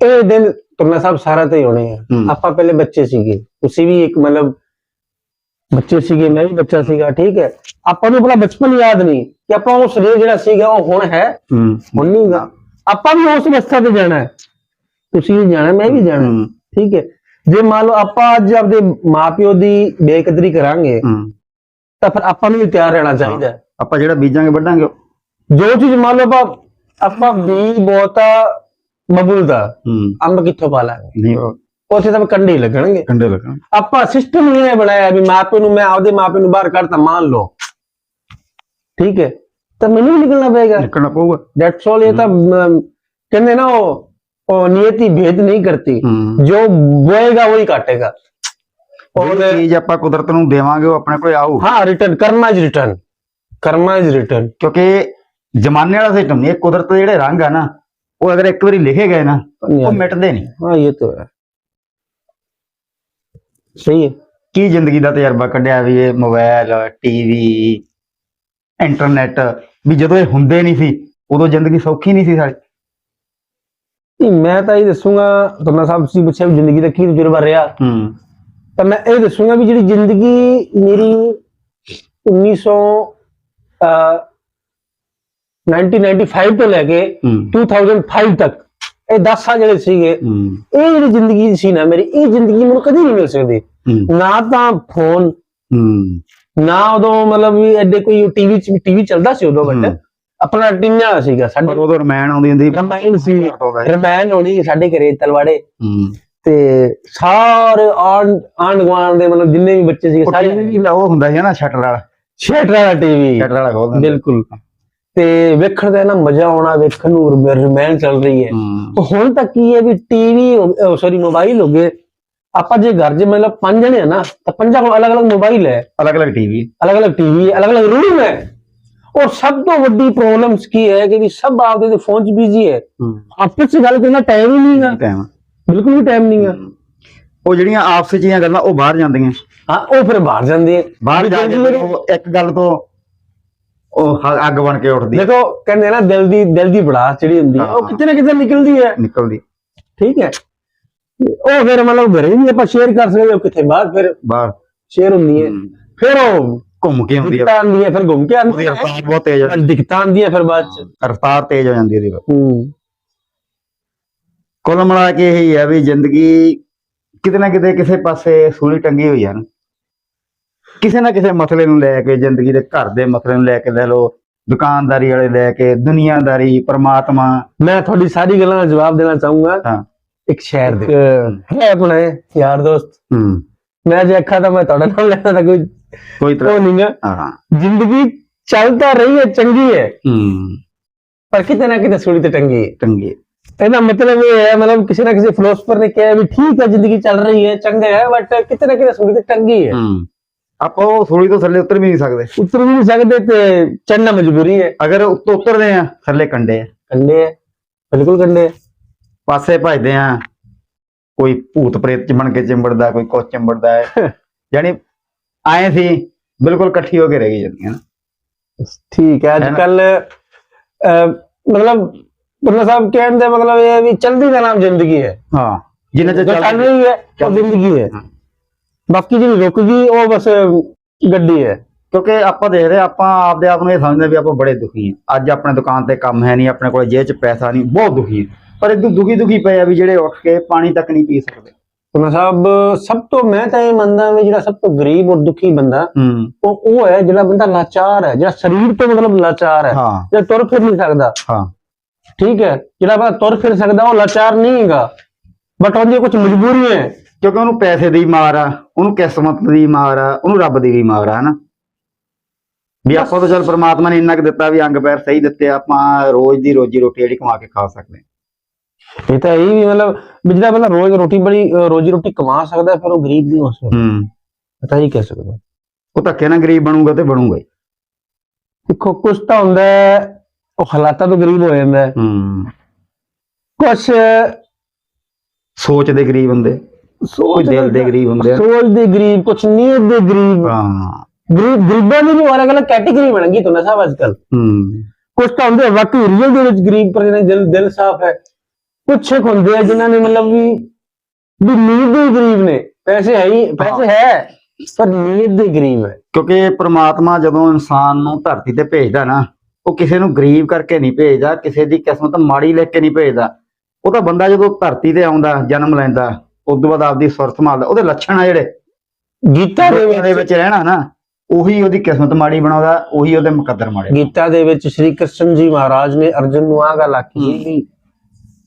A: ਇਹ ਦਿਨ ਤੁਰਨਾ ਸਾਹਿਬ ਸਾਰਾ ਤੇ ਹੀ ਹੋਣੇ ਆ।
B: ਹੂੰ।
A: ਆਪਾਂ ਪਹਿਲੇ ਬੱਚੇ ਸੀਗੇ। ਤੁਸੀਂ ਵੀ ਇੱਕ ਮਤਲਬ ਬੱਚੇ ਸੀਗੇ ਮੈਂ ਵੀ ਬੱਚਾ ਸੀਗਾ ਠੀਕ ਹੈ। ਆਪਾਂ ਨੂੰ ਆਪਣਾ ਬਚਪਨ ਯਾਦ ਨਹੀਂ ਕਿ ਆਪਾਂ ਉਹ ਸਰੀਰ ਜਿਹੜਾ ਸੀਗਾ ਉਹ ਹੁਣ ਹੈ। ਹੁਣ ਨਹੀਂ ਗਾ। ਆਪਾਂ ਵੀ ਉਸ ਅਵਸਥਾ ਤੇ ਜਾਣਾ ਹੈ। ਤੁਸੀਂ ਵੀ ਜਾਣਾ ਮੈਂ ਵੀ ਜਾਣਾ। ਠੀਕ ਹੈ। ਜੇ ਮੰਨ ਲਓ ਆਪਾਂ ਅੱਜ ਆਪਦੇ ਮਾਪਿਓ ਦੀ ਬੇਕਦਰੀ ਕਰਾਂਗੇ ਤਾਂ ਫਿਰ ਆਪਾਂ ਨੂੰ ਵੀ ਤਿਆਰ ਰਹਿਣਾ ਚਾਹੀਦਾ
B: ਆਪਾਂ ਜਿਹੜਾ ਬੀਜਾਂਗੇ ਵੱਢਾਂਗੇ।
A: ਜੋ ਚੀਜ਼ ਮੰਨ ਲਓ ਆਪਾਂ ਆਪਾਂ ਬੀਜ ਬਹੁਤਾ ਬਬੁਲ ਦਾ ਅੰਬ ਕਿੱਥੋਂ ਪਾ ਲਾਂਗੇ? ਉੱਥੇ ਤਾਂ ਕੰਡੇ ਲੱਗਣਗੇ।
B: ਕੰਡੇ ਲੱਗਣ
A: ਆਪਾਂ ਸਿਸਟਮ ਹੀ ਨੇ ਬਣਾਇਆ ਵੀ ਮਾਪੇ ਨੂੰ ਮੈਂ ਆਪਦੇ ਮਾਪੇ ਨੂੰ ਬਾਹਰ ਕੱਢਤਾ ਮੰਨ ਲਓ। ਠੀਕ ਹੈ? ਤਾਂ ਮੈਨੂੰ ਵੀ ਨਿਕਲਣਾ ਪਏਗਾ।
B: ਨਿਕਲਣਾ ਪਊਗਾ।
A: ਦੈਟਸ ਆਲ ਇਹ ਤਾਂ ਕਹਿੰਦੇ ਨਾ ਉਹ ਉਹ ਨੀਅਤੀ ਭੇਦ ਨਹੀਂ ਕਰਤੀ। ਜੋ ਬੋਏਗਾ ਉਹੀ ਕਾਟੇਗਾ
B: ਉਹ ਚੀਜ਼ ਆਪਾਂ ਕੁਦਰਤ ਨੂੰ ਦੇਵਾਂਗੇ ਉਹ ਆਪਣੇ ਕੋਲ ਆਊ।
A: ਹਾਂ ਰਿਟਰਨ ਕਰਨਾ is return Karma is return
B: ਕਿਉਂਕਿ ਜ਼ਮਾਨੇ ਵਾਲਾ ਸਿਸਟਮ ਨਹੀਂ ਇਹ ਕੁਦਰਤ ਦੇ ਜਿਹੜੇ ਰੰਗ ਆ ਨਾ ਉਹ ਅਗਰ ਇੱਕ ਵਾਰੀ ਲਿਖੇ ਗਏ ਨਾ ਉਹ ਮਿਟਦੇ ਨਹੀਂ।
A: ਹਾਂ ਇਹ ਤਾਂ ਹੈ। ਸਹੀ ਹੈ।
B: ਕੀ ਜ਼ਿੰਦਗੀ ਦਾ ਤਜਰਬਾ ਕੱਢਿਆ ਵੀ ਇਹ ਮੋਬਾਈਲ ਟੀਵੀ ਇੰਟਰਨੈਟ ਵੀ ਜਦੋਂ ਇਹ ਹੁੰਦੇ ਨਹੀਂ ਸੀ ਉਦੋਂ ਜ਼ਿੰਦਗੀ ਸੌਖੀ ਨਹੀਂ ਸੀ ਸਾਡੀ
A: ਨਹੀਂ ਮੈਂ ਤਾਂ ਇਹ ਦੱਸੂਗਾ ਤੁਮਨਾ ਸਾਹਿਬ ਤੁਸੀਂ ਪੁੱਛਿਆ ਜ਼ਿੰਦਗੀ ਦਾ ਕੀ ਤਜਰਬਾ ਰਿਹਾ?
B: ਹੂੰ।
A: ਤਾਂ ਮੈਂ ਇਹ ਦੱਸੂਗਾ ਵੀ ਜਿਹੜੀ ਜ਼ਿੰਦਗੀ ਮੇਰੀ 1900 1995 ਤੋਂ ਲੈ ਕੇ 2005 ਤੱਕ ਇਹ 10 ਸਾਲ ਜਿਹੜੇ ਸੀਗੇ ਇਹ ਜਿਹੜੀ ਜ਼ਿੰਦਗੀ ਸੀ ਨਾ ਮੇਰੀ ਇਹ ਜ਼ਿੰਦਗੀ ਮੈਨੂੰ ਕਦੀ ਨਹੀਂ ਮਿਲ ਸਕਦੀ। ਨਾ ਤਾਂ ਫੋਨ ਨਾ ਉਦੋਂ ਮਤਲਬ ਵੀ ਐਡੇ ਕੋਈ ਟੀਵੀ ਚ ਟੀਵੀ ਚੱਲਦਾ ਸੀ ਉਦੋਂ ਬਟ। ਆਪਣਾ ਟਿੰਨਾ ਸੀਗਾ
B: ਪਰ
A: ਸਾਡੇ
B: ਉਦੋਂ ਰਮਾਇਣ ਆਉਂਦੀ ਹੁੰਦੀ
A: ਰਮਾਇਣ ਸੀ ਰਮਾਇਣ ਹੋਣੀ ਸਾਡੇ ਘਰੇ ਤਲਵਾੜੇ। ਤੇ ਸਾਰੇ ਆਂਡ ਆਂਡ ਗਵਾਂਡ ਦੇ ਮਤਲਬ ਜਿੰਨੇ ਵੀ ਬੱਚੇ ਸੀਗੇ ਸਾਰੇ
B: ਸਾਰੇ ਉਹ ਹੁੰਦਾ ਸੀ ਨਾ ਸ਼ਟਰ ਵਾਲਾ।
A: ਸ਼ੇਟਰ ਵਾਲਾ ਟੀਵੀ।
B: ਸ਼ਟਰ ਵਾਲਾ
A: ਬਿਲਕੁਲ। ਤੇ ਵੇਖਣ ਦਾ ਨਾ ਮਜ਼ਾ ਆਉਣਾ ਵੇਖਣ ਨੂੰ ਰ- ਰਮਾਇਣ ਚੱਲ ਰਹੀ ਹੈ।
B: ਹੂੰ।
A: ਹੁਣ ਤੱਕ ਕੀ ਹੈ ਵੀ ਟੀਵੀ ਸੌਰੀ ਮੋਬਾਈਲ ਹੋ ਗਏ। ਆਪਾਂ ਜੇ ਘਰ 'ਚ ਮਤਲਬ ਪੰਜ ਜਣੇ ਆ ਨਾ ਤਾਂ ਪੰਜਾਂ ਕੋਲ ਅਲੱਗ-ਅਲੱਗ ਮੋਬਾਈਲ ਹੈ।
B: ਅਲੱਗ ਅਲੱਗ ਟੀਵੀ
A: ਅਲੱਗ-ਅਲੱਗ ਟੀਵੀ ਹੈ ਅਲੱਗ-ਅਲੱਗ ਰੂਮ ਹੈ। ਔਰ ਸਭ ਤੋਂ ਵੱਡੀ ਪ੍ਰੋਬਲਮਸ ਕੀ ਹੈ ਕਿ ਵੀ ਸਭ ਆਪਦੇ ਫੋਨ 'ਚ ਬਿਜ਼ੀ ਹੈ।
B: ਹੂੰ।
A: ਆਪਸ 'ਚ ਗੱਲ ਕਰਨ ਦਾ ਟਾਈਮ ਹੀ ਨਹੀਂਗਾ
B: ਟਾਈਮ
A: ਬਿਲਕੁਲ ਵੀ ਟਾਈਮ ਨਹੀਂਗਾ
B: ਉਹ ਜਿਹੜੀਆਂ ਆਪਸ ਵਿੱਚ ਦੀਆਂ ਗੱਲਾਂ ਉਹ ਬਾਹਰ ਜਾਂਦੀਆਂ।
A: ਹਾਂ ਉਹ ਫਿਰ ਬਾਹਰ ਜਾਂਦੇ ਹੈ
B: ਬਾਹਰ ਜਾ ਉਹ ਇੱਕ ਗੱਲ ਤੋਂ ਉਹ ਹ- ਅੱਗ ਬਣ ਕੇ ਉੱਠਦੀ
A: ਦੇਖੋ ਕਹਿੰਦੇ ਨਾ ਦਿਲ ਦੀ ਦਿਲ ਦੀ ਬੜਾਸ ਜਿਹੜੀ ਹੁੰਦੀ ਹੈ ਉਹ
B: ਹਾਂ।
A: ਕਿਤੇ ਨਾ ਕਿਤੇ ਨਿਕਲਦੀ ਹੈ।
B: ਨਿਕਲਦੀ।
A: ਠੀਕ ਹੈ। ਉਹ ਫਿਰ ਮਤਲਬ ਘਰੇ ਵੀ ਆਪਾਂ ਸ਼ੇਅਰ ਕਰ ਸਕਦੇ ਹੋ ਕਿਤੇ ਬਾਹਰ ਫਿਰ
B: ਬਾਹਰ।
A: ਸ਼ੇਅਰ ਹੁੰਦੀ ਹੈ।
B: ਹੂੰ।
A: ਫਿਰ ਉਹ
B: ਘੁੰਮ ਕੇ ਆਉਂਦੀ ਆ।
A: ਦਿੱਕਤਾਂ ਆਉਂਦੀਆਂ ਫਿਰ ਘੁੰਮ ਕੇ
B: ਉਹਦੀ
A: ਆਉਂਦੀਆਂ
B: ਰਫ਼ਤਾਰ ਬਹੁਤ ਤੇਜ਼ ਆ।
A: ਦਿੱਕਤਾਂ ਆਉਂਦੀਆਂ ਫਿਰ ਬਾਅਦ ਚ।
B: ਰਫ਼ਤਾਰ ਤੇਜ਼ ਹੋ ਜਾਂਦੀ ਉਹਦੀ
A: ਹੂੰ।
B: ਕੁੱਲ ਮਿਲਾ ਕੇ ਇਹੀ ਹੈ ਵੀ ਜ਼ਿੰਦਗੀ ਕਿਤੇ ਨਾ ਕਿਤੇ ਕਿਸੇ ਪਾਸੇ ਸੂਲੀ ਟੰਗੀ ਹੋਈ ਹੈ ਨਾ। ਕਿਸੇ ਨਾ ਕਿਸੇ ਮਸਲੇ ਨੂੰ ਲੈ ਕੇ ਜ਼ਿੰਦਗੀ ਦੇ ਘਰ ਦੇ ਮਸਲੇ ਨੂੰ ਲੈ ਕੇ ਲੈ ਲਓ ਦੁਕਾਨਦਾਰੀ ਵਾਲੇ ਲੈ ਕੇ ਦੁਨੀਆਦਾਰੀ ਪਰਮਾਤਮਾ।
A: ਮੈਂ ਤੁਹਾਡੀ ਸਾਰੀ ਗੱਲਾਂ ਦਾ ਜਵਾਬ ਦੇਣਾ ਚਾਹੂੰਗਾ।
B: ਹਾਂ।
A: ਇੱਕ ਸ਼ਹਿਰ ਦੇ। ਹੈ ਆਪਣਾ ਯਾਰ ਦੋਸਤ।
B: ਹੂੰ।
A: ਮੈਂ ਜੇ ਅੱਖਾਂ ਤਾਂ ਮੈਂ ਤੁਹਾਡਾ ਨਾਮ ਲੈਣਾ ਤਾਂ ਕੋਈ
B: ਕੋਈ ਤਰ੍ਹਾਂ
A: ਨਹੀਂਗਾ
B: ਹਾਂ
A: ਜ਼ਿੰਦਗੀ ਚੱਲ ਤਾਂ ਰਹੀ ਹੈ ਚੰਗੀ ਹੈ।
B: ਹੂੰ।
A: ਪਰ ਕਿਤੇ ਨਾ ਕਿਤੇ ਸੂਲੀ ਤੇ ਟੰਗੀ ਹੈ।
B: ਚੰਗੀ
A: ਇਹਦਾ ਮਤਲਬ ਇਹ ਹੈ ਮਤਲਬ ਕਿਸੇ ਨਾ ਕਿਸੇ ਫਿਲਾਸਫਰ ਨੇ ਕਿਹਾ ਵੀ ਠੀਕ ਹੈ ਜ਼ਿੰਦਗੀ ਚੱਲ ਰਹੀ ਹੈ ਚੰਗਾ ਹੈ ਬਟ ਕਿਤੇ ਨਾ ਕਿਤੇ ਸੂਲੀ ਤੇ ਟੰਗੀ ਹੈ।
B: ਹੂੰ। ਆਪਾਂ ਉਹ ਸੂਲੀ ਤੋਂ ਥੱਲੇ ਉਤਰ ਵੀ ਨਹੀਂ ਸਕਦੇ।
A: ਉਤਰ ਵੀ ਨਹੀਂ ਸਕਦੇ ਤੇ ਚੜਨਾ ਮਜਬੂਰੀ ਹੈ।
B: ਅਗਰ ਉੱਤੋਂ ਉਤਰਦੇ ਆ ਥੱਲੇ ਕੰਡੇ ਆ।
A: ਕੰਡੇ ਹੈ ਬਿਲਕੁਲ ਕੰਡੇ
B: ਪਾਸੇ ਭਜਦੇ ਆ ਕੋਈ ਭੂਤ ਪ੍ਰੇਤ ਚ ਬਣ ਕੇ ਚਿੰਬੜਦਾ ਕੋਈ ਕੁਛ ਚਿੰਬੜਦਾ ਹੈ। [laughs] ਯਾਨੀ ਆਏ ਸੀ ਬਿਲਕੁਲ ਇਕੱਠੀ ਹੋ ਕੇ ਰਹਿ ਗਈ ਜਾਂਦੀਆਂ
A: ਠੀਕ ਹੈ ਅੱਜ? ਕੱਲ ਮਤਲਬ ਪੁਰਨਾ ਸਾਹਿਬ ਕਹਿਣ ਦਾ ਮਤਲਬ ਇਹ ਹੈ ਵੀ ਚਲਦੀ ਦਾ ਨਾਮ ਜ਼ਿੰਦਗੀ ਹੈ।
B: ਹਾਂ ਜਿੰਨੇ ਚ
A: ਜੋ ਚੱਲ ਰਹੀ ਹੈ ਉਹ ਜ਼ਿੰਦਗੀ ਹਾਂ। ਬਾਕੀ ਜਿਹੜੀ ਰੁਕ ਗਈ ਉਹ ਬਸ ਗੱਡੀ ਹੈ।
B: ਕਿਉਂਕਿ ਆਪਾਂ ਦੇਖਦੇ ਹਾਂ, ਆਪਾਂ ਆਪਦੇ ਆਪ ਨੂੰ ਇਹ ਸਮਝਦੇ ਵੀ ਆਪਾਂ ਬੜੇ ਦੁਖੀ ਹਾਂ। ਅੱਜ ਆਪਣੇ ਦੁਕਾਨ ਤੇ ਕੰਮ ਹੈ ਨਹੀਂ ਆਪਣੇ ਕੋਲ ਜੇਬ 'ਚ ਪੈਸਾ ਨਹੀਂ ਬਹੁਤ ਦੁਖੀ। ਪਰ ਇਦੋਂ ਦੁਖੀ ਦੁਖੀ ਪਏ ਆ ਵੀ ਜਿਹੜੇ ਉੱਠ ਕੇ ਪਾਣੀ ਤੱਕ ਨਹੀਂ ਪੀ ਸਕਦੇ।
A: ਪੁਰਨਾ ਸਾਹਿਬ ਸਭ ਤੋਂ ਮੈਂ ਤਾਂ ਇਹ ਮੰਨਦਾ ਵੀ ਜਿਹੜਾ ਸਭ ਤੋਂ ਗਰੀਬ ਔਰ ਦੁਖੀ ਬੰਦਾ ਉਹ ਉਹ ਹੈ ਜਿਹੜਾ ਬੰਦਾ ਲਾਚਾਰ ਹੈ ਜਿਹੜਾ ਸਰੀਰ ਤੋਂ ਮਤਲਬ ਲਾਚਾਰ ਹੈ। ਜਿਹੜਾ ਤੁਰ ਫਿਰ ਨਹੀਂ ਸਕਦਾ।
B: ਹਾਂ।
A: ਠੀਕ ਹੈ ਜਿਹੜਾ ਬੰਦਾ ਤੁਰ ਫਿਰ ਸਕਦਾ ਉਹ ਲਾਚਾਰ ਨਹੀਂ ਹੈਗਾ। ਬਟ ਉਹਦੀ ਕੁਝ ਮਜਬੂਰੀ ਹੈ।
B: ਕਿਉਂਕਿ ਉਹਨੂੰ ਪੈਸੇ ਦੀ ਮਾਰ ਆ ਉਹਨੂੰ ਕਿਸਮਤ ਦੀ ਮਾਰ ਆ ਉਹਨੂੰ ਰੱਬ ਦੀ ਵੀ ਮਾਰ ਆ ਹਨਾ? ਵੀ ਆਪਾਂ ਤਾਂ ਚੱਲ ਪ੍ਰਮਾਤਮਾ ਨੇ ਇੰਨਾ ਕੁ ਦਿੱਤਾ ਵੀ ਅੰਗ ਪੈਰ ਸਹੀ ਦਿੱਤੇ ਆਪਾਂ ਰੋਜ਼ ਦੀ ਰੋਜੀ ਰੋਟੀ ਜਿਹੜੀ ਕਮਾ ਕੇ ਖਾ ਸਕਦੇ।
A: ਇਹ ਤਾਂ ਇਹ ਵੀ ਮਤਲਬ ਵੀ ਜਿਹੜਾ ਬੰਦਾ ਰੋਜ਼ ਰੋਟੀ ਬੜੀ ਰੋਜੀ ਰੋਟੀ ਕਮਾ ਸਕਦਾ ਫਿਰ ਉਹ ਗਰੀਬ ਨਹੀਂ ਹੋ ਸਕਦਾ।
B: ਹੂੰ।
A: ਪਤਾ ਹੀ ਕਹਿ ਸਕਦਾ।
B: ਉਹ ਧੱਕੇ ਨਾਲ ਗਰੀਬ ਬਣੂਗਾ ਤੇ ਬਣੂਗਾ ਹੀ।
A: ਦੇਖੋ ਕੁਛ ਤਾਂ ਹੁੰਦਾ ਉਹ ਹਾਲਾਤਾਂ ਤੋਂ ਗਰੀਬ ਹੋ ਜਾਂਦਾ ਹੈ। ਕੁਛ
B: ਸੋਚ ਦੇ ਗਰੀਬ ਹੁੰਦੇ।
A: ਸੋਚ
B: ਦਿਲ ਦੇ ਗਰੀਬ ਹੁੰਦੇ ਆ।
A: ਸੋਚ ਦੇ ਗਰੀਬ ਕੁਛ ਨੀਅਤ ਦੇ ਗਰੀਬ।
B: ਹਾਂ।
A: ਗਰੀਬ ਗਰੀਬਾਂ ਦੀ ਵੀ ਅਲੱਗ ਅਲੱਗ ਕੈਟੇਗਰੀ ਬਣ ਗਈ ਤੁਹਾਨੂੰ ਸਾਹਿਬ ਅੱਜ ਕੱਲ
B: ਹੂੰ।
A: ਕੁਛ ਤਾਂ ਹੁੰਦੇ ਵਾਕਈ ਰੀਅਲ ਦੇ ਵਿੱਚ ਗਰੀਬ ਪਰ ਜਿਹਨਾਂ ਦਿਲ ਦਿਲ ਸਾਫ਼ ਹੈ। ਕੁਛ ਇੱਕ ਹੁੰਦੇ ਆ ਜਿਨ੍ਹਾਂ ਨੇ ਮਤਲਬ ਵੀ ਵੀ ਨੀਅਤ ਦੇ ਗਰੀਬ ਨੇ। ਪੈਸੇ ਹੈ ਹੀ ਪੈਸੇ ਹੈ। ਪਰ ਨੀਅਤ ਦੇ ਗਰੀਬ ਹੈ।
B: ਕਿਉਂਕਿ ਪ੍ਰਮਾਤਮਾ ਜਦੋਂ ਇਨਸਾਨ ਨੂੰ ਧਰਤੀ ਤੇ ਭੇਜਦਾ ਨਾ ਉਹ ਕਿਸੇ ਨੂੰ ਗਰੀਬ ਕਰਕੇ ਨਹੀਂ ਭੇਜਦਾ ਕਿਸੇ ਦੀ ਕਿਸਮਤ ਮਾੜੀ ਲਿਖ ਕੇ ਨਹੀਂ ਭੇਜਦਾ। ਉਹ ਤਾਂ ਬੰਦਾ ਜਦੋਂ ਧਰਤੀ ਤੇ ਆਉਂਦਾ ਜਨਮ ਲੈਂਦਾ ਤੋਂ ਬਾਅਦ ਆਪਦੀ ਸੁਰਤ ਸੰਭਾਲਦਾ ਉਹਦੇ ਲੱਛਣ ਆ ਜਿਹੜੇ।
A: ਗੀਤਾ ਦੇ
B: ਵਿੱਚ ਰਹਿਣਾ ਨਾ ਉਹੀ ਉਹਦੀ ਕਿਸਮਤ ਮਾੜੀ ਬਣਾਉਂਦਾ ਉਹੀ ਉਹਦੇ ਮੁਕੱਦਰ ਮਾੜੇ
A: ਗੀਤਾ ਦੇ ਵਿੱਚ ਸ਼੍ਰੀ ਕ੍ਰਿਸ਼ਨ ਜੀ ਮਹਾਰਾਜ ਨੇ ਅਰਜਨ ਨੂੰ ਆਹ ਗੱਲ ਆਖੀ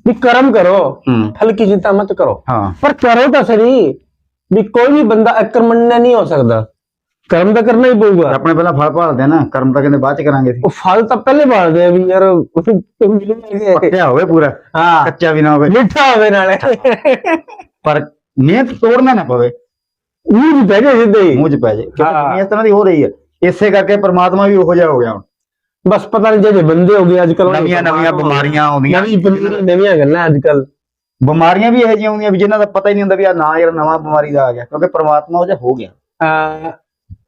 A: ਵੀ ਕਰਮ ਕਰੋ ਫਲ ਕੀ ਚਿੰਤਾ ਮਤ ਕਰੋ। ਪਰ ਕਰੋ ਤਾਂ ਸਹੀ ਵੀ ਕੋਈ ਵੀ ਬੰਦਾ ਅਕਰਮण्य ਨਹੀਂ ਹੋ ਸਕਦਾ। ਕਰਮ ਤਾਂ ਕਰਨਾ ਹੀ ਪਊਗਾ।
B: ਆਪਣੇ ਪਹਿਲਾਂ ਫਲ ਭਾਲਦੇ ਆ ਨਾ ਕਰਮ ਤਾਂ ਕਹਿੰਦੇ ਬਾਅਦ ਚ ਕਰਾਂਗੇ
A: ਉਹ ਫਲ ਤਾਂ ਪਹਿਲੇ ਬਾਲਦੇ ਆ ਵੀ ਯਾਰ
B: ਪੱਕਿਆ ਹੋਵੇ ਪੂਰਾ।
A: ਹਾਂ।
B: ਕੱਚਾ ਵੀ ਨਾ ਹੋਵੇ।
A: ਮਿੱਠਾ ਹੋਵੇ ਨਾਲੇ।
B: ਪਰ ਮਿਹਨਤ ਤੋੜਨਾ ਨਾ ਪਵੇ।
A: ਇਹ ਵੀ ਬੈਠੇ ਸਿੱਧੇ ਹੀ।
B: ਮੂੰਹ 'ਚ ਪੈ ਜੇ ਕਿਉਂਕਿ
A: ਹਾਂ।
B: ਦੁਨੀਆ ਇਸ ਤਰ੍ਹਾਂ ਦੀ ਹੋ ਰਹੀ ਹੈ। ਇਸੇ ਕਰਕੇ ਪ੍ਰਮਾਤਮਾ ਵੀ ਉਹੋ ਜਿਹਾ ਹੋ ਗਿਆ ਹੁਣ।
A: ਬਸ ਪਤਾ ਨਹੀਂ ਜਿਹੜੇ ਬੰਦੇ ਹੋ ਗਏ ਅੱਜ ਕੱਲ
B: ਨਵੀਆਂ ਨਵੀਆਂ ਬਿਮਾਰੀਆਂ ਆਉਂਦੀਆਂ।
A: ਨਵੀਂ ਪਨੀਰੀ ਨਵੀਆਂ ਗੱਲਾਂ ਅੱਜ ਕੱਲ
B: ਬਿਮਾਰੀਆਂ ਵੀ ਇਹੋ ਜਿਹੀਆਂ ਆਉਂਦੀਆਂ ਵੀ ਜਿਨ੍ਹਾਂ ਦਾ ਪਤਾ ਹੀ ਨਹੀਂ ਹੁੰਦਾ ਵੀ ਆ ਨਾ ਯਾਰ ਨਵਾਂ ਬਿਮਾਰੀ ਦਾ ਆ ਗਿਆ। ਕਿਉਂਕਿ ਪ੍ਰਮਾਤਮਾ ਉਹ ਜਿਹਾ ਹੋ ਗਿਆ।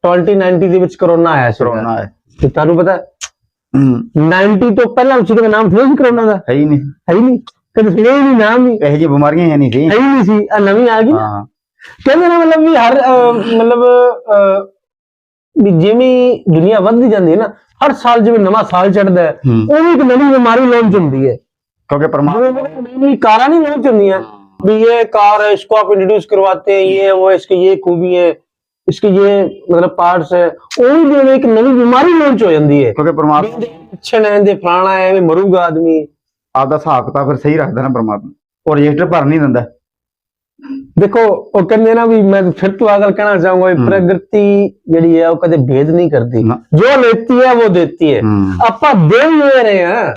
A: 2090 ਦੇ ਵਿੱਚ ਕਰੋਨਾ ਆਇਆ ਸੀ
B: ਕਰੋਨਾ ਹੈ
A: ਤੇ ਤੁਹਾਨੂੰ ਪਤਾ
B: ਹੂੰ।
A: 90 ਤੋਂ ਪਹਿਲਾਂ ਉਸ ਦਾ ਨਾਮ ਸੀ ਕਰੋਨਾ ਦਾ?
B: ਹੈ ਹੀ ਨਹੀਂ।
A: ਹੈ ਹੀ ਨਹੀਂ। ਕਦੇ ਵੀ ਨਾਮ ਵੀ
B: ਇਹੋ ਜਿਹੀ ਬਿਮਾਰੀਆਂ ਹੈ ਨਹੀਂ ਸੀ
A: ਹੈ ਨਹੀਂ ਸੀ ਆ ਨਵੀਂ ਆ ਗਈ ਨਾ।
B: ਹਾਂ
A: ਕਹਿੰਦੇ ਨਾ ਮਤਲਬ ਵੀ ਹਰ ਅਹ, ਮਤਲਬ ਅਹ, ਵੀ ਜਿਵੇਂ ਦੁਨੀਆ ਵੱਧਦੀ ਜਾਂਦੀ ਹੈ ਨਾ ਹਰ ਸਾਲ ਜਿਵੇਂ ਨਵਾਂ ਸਾਲ ਚੜਦਾ ਹੈ
B: ਹੂੰ।
A: ਉਵੇਂ ਇੱਕ ਨਵੀਂ ਬਿਮਾਰੀ ਲਾਂਚ ਹੁੰਦੀ ਹੈ
B: ਕਿਉਂਕਿ ਪਰਮਾਤਮਾ
A: नई नई कारा नहीं लॉन्च होनी है भी ये कार है इसको आप इंट्रोड्यूस करवाते हैं ये है, वो है, इसके ये खूबी है इसके ये मतलब पार्ट्स है और जो है, एक नई बीमारी लॉन्च हो जाती है
B: क्योंकि परमात्मा
A: अच्छे नए दे फलाना है मैं मरूंगा आदमी
B: ਆਪਦਾ ਹਿਸਾਬ ਕਿਤਾਬ ਫਿਰ ਸਹੀ ਰੱਖਦਾ ਨਾ ਪ੍ਰਮਾਤਮਾ। ਉਹ ਰਜਿਸਟਰ ਭਰ ਨਹੀਂ ਦਿੰਦਾ।
A: ਦੇਖੋ ਉਹ ਕਹਿੰਦੇ ਨਾ ਵੀ ਮੈਂ ਫਿਰ ਤੋਂ ਆਗਲ ਕਹਿਣਾ ਚਾਹੂੰਗਾ ਵੀ। ਪ੍ਰਗਤੀ ਜਿਹੜੀ ਹੈ ਉਹ ਕਦੇ ਭੇਦ ਨਹੀਂ ਕਰਦੀ। ਜੋ ਲੈਤੀ ਹੈ ਉਹ ਦੇਤੀ ਹੈ। ਆਪਾਂ ਦੇ ਹੀ ਰਹੇ ਹਾਂ।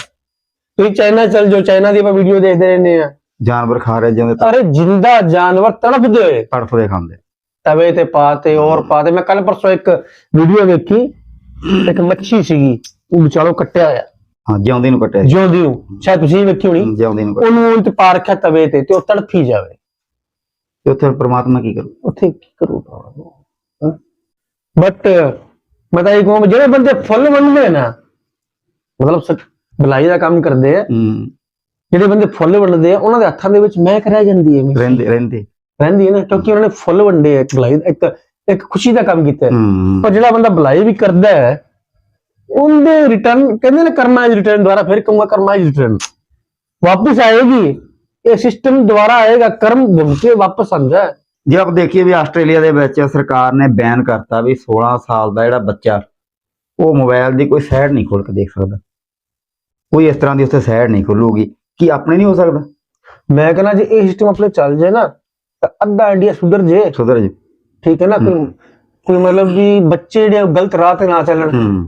A: ਤੁਸੀਂ ਚਾਈਨਾ ਚਲ ਜੋ ਚਾਈਨਾ ਦੀ ਆਪਾਂ ਵੀਡੀਓ ਦੇਖਦੇ ਰਹਿੰਦੇ ਆ
B: ਜਾਨਵਰ ਖਾ ਰਹੇ ਜਿਵੇਂ
A: ਅਰੇ ਜਿੰਦਾ ਜਾਨਵਰ ਤੜਫਦੇ ਹੋਏ।
B: ਤੜਫਦੇ ਖਾਂਦੇ।
A: ਤਵੇ ਤੇ ਪਾਤੇ ਔਰ ਪਾਤੇ ਮੈਂ ਕੱਲ ਪਰਸੋਂ ਇੱਕ ਵੀਡੀਓ ਵੇਖੀ। ਇੱਕ ਮੱਛੀ ਸੀਗੀ। ਉਹ ਵਿਚਾਲੋ ਕੱਟਿਆ ਹੋਇਆ।
B: ਹਾਂ ਜਿਉਂਦੀ ਨੂੰ ਕੱਟਿਆ
A: ਜਿਉਂਦੀ ਨੂੰ। ਸ਼ਾਇਦ ਤੁਸੀਂ ਵੀ ਵੇਖੀ ਹੋਣੀ।
B: ਜਿਉਂਦੀ ਨੂੰ ਕੱਟਿਆ।
A: ਉਹਨੂੰ ਤੇ ਪਾ ਰੱਖਿਆ ਤਵੇ ਤੇ ਤੇ ਉਹ ਤੜਫੀ ਜਾਵੇ।
B: ਤੇ ਉੱਥੇ ਪ੍ਰਮਾਤਮਾ ਕੀ ਕਰੂ?
A: ਉੱਥੇ ਕੀ ਕਰੂਗਾ ਬਟ ਮੈਂ ਤਾਂ ਇਹ ਕਹੂੰ ਜਿਹੜੇ ਬੰਦੇ ਫੁੱਲ ਵੰਡਦੇ ਨਾ ਮਤਲਬ ਭਲਾਈ ਦਾ ਕੰਮ ਕਰਦੇ ਆ ਜਿਹੜੇ ਬੰਦੇ ਫੁੱਲ ਵੰਡਦੇ ਆ ਉਹਨਾਂ ਦੇ ਹੱਥਾਂ ਦੇ ਵਿੱਚ ਮਹਿਕ ਰਹਿ ਜਾਂਦੀ ਹੈ।
B: ਰਹਿੰਦੇ ਰਹਿੰਦੇ।
A: ਰਹਿੰਦੀ ਹੈ ਨਾ ਕਿਉਂਕਿ ਉਹਨਾਂ ਨੇ ਫੁੱਲ ਵੰਡੇ ਇੱਕ ਭਲਾਈ ਦਾ- ਇੱਕ ਇੱਕ ਖੁਸ਼ੀ ਦਾ ਕੰਮ ਕੀਤਾ ਪਰ ਜਿਹੜਾ ਬੰਦਾ ਭਲਾਈ ਵੀ ਕਰਦਾ ਹੈ ਉਹਦੇ ਰਿਟਰਨ ਕਹਿੰਦੇ ਨੇ ਕਰਮਾ ਇਜ਼ ਰਿਟਰਨ ਦੁਆਰਾ ਫਿਰ ਕਹੂੰਗਾ ਕਰਮਾ ਇਜ਼ ਰਿਟਰਨ ਵਾਪਸ ਆਏਗੀ ਇਹ ਸਿਸਟਮ ਦੁਆਰਾ ਆਏਗਾ ਕਰਮ ਘੁੰਮ ਕੇ ਵਾਪਸ ਆਉਂਦਾ ਹੈ।
B: ਜੇ ਆਪ ਦੇਖੀਏ ਵੀ ਆਸਟ੍ਰੇਲੀਆ ਦੇ ਵਿੱਚ ਸਰਕਾਰ ਨੇ ਬੈਨ ਕਰਤਾ ਵੀ 16 ਸਾਲ ਦਾ ਜਿਹੜਾ ਬੱਚਾ ਉਹ ਮੋਬਾਈਲ ਦੀ ਕੋਈ ਸਾਈਡ ਨਹੀਂ ਖੋਲ ਕੇ ਦੇਖ ਸਕਦਾ। ਕੋਈ ਇਸ ਤਰ੍ਹਾਂ ਦੀ ਉੱਥੇ ਸਾਈਡ ਨਹੀਂ ਖੁੱਲੂਗੀ ਕੀ ਆਪਣੇ ਨਹੀਂ ਹੋ ਸਕਦਾ?
A: ਮੈਂ ਕਹਿੰਦਾ ਜੇ ਇਹ ਸਿਸਟਮ ਆਪਣੇ ਚੱਲ ਜਾਏ ਨਾ ਤਾਂ ਅੱਧਾ ਇੰਡੀਆ ਸੁਧਰ ਜੇ।
B: ਸੁਧਰ ਜੀ।
A: ਠੀਕ ਹੈ ਨਾ ਕੋਈ ਮਤਲਬ ਵੀ ਬੱਚੇ ਜਿਹੜੇ ਗਲਤ ਰਾਹ ਤੇ ਨਾ ਚੱਲਣ।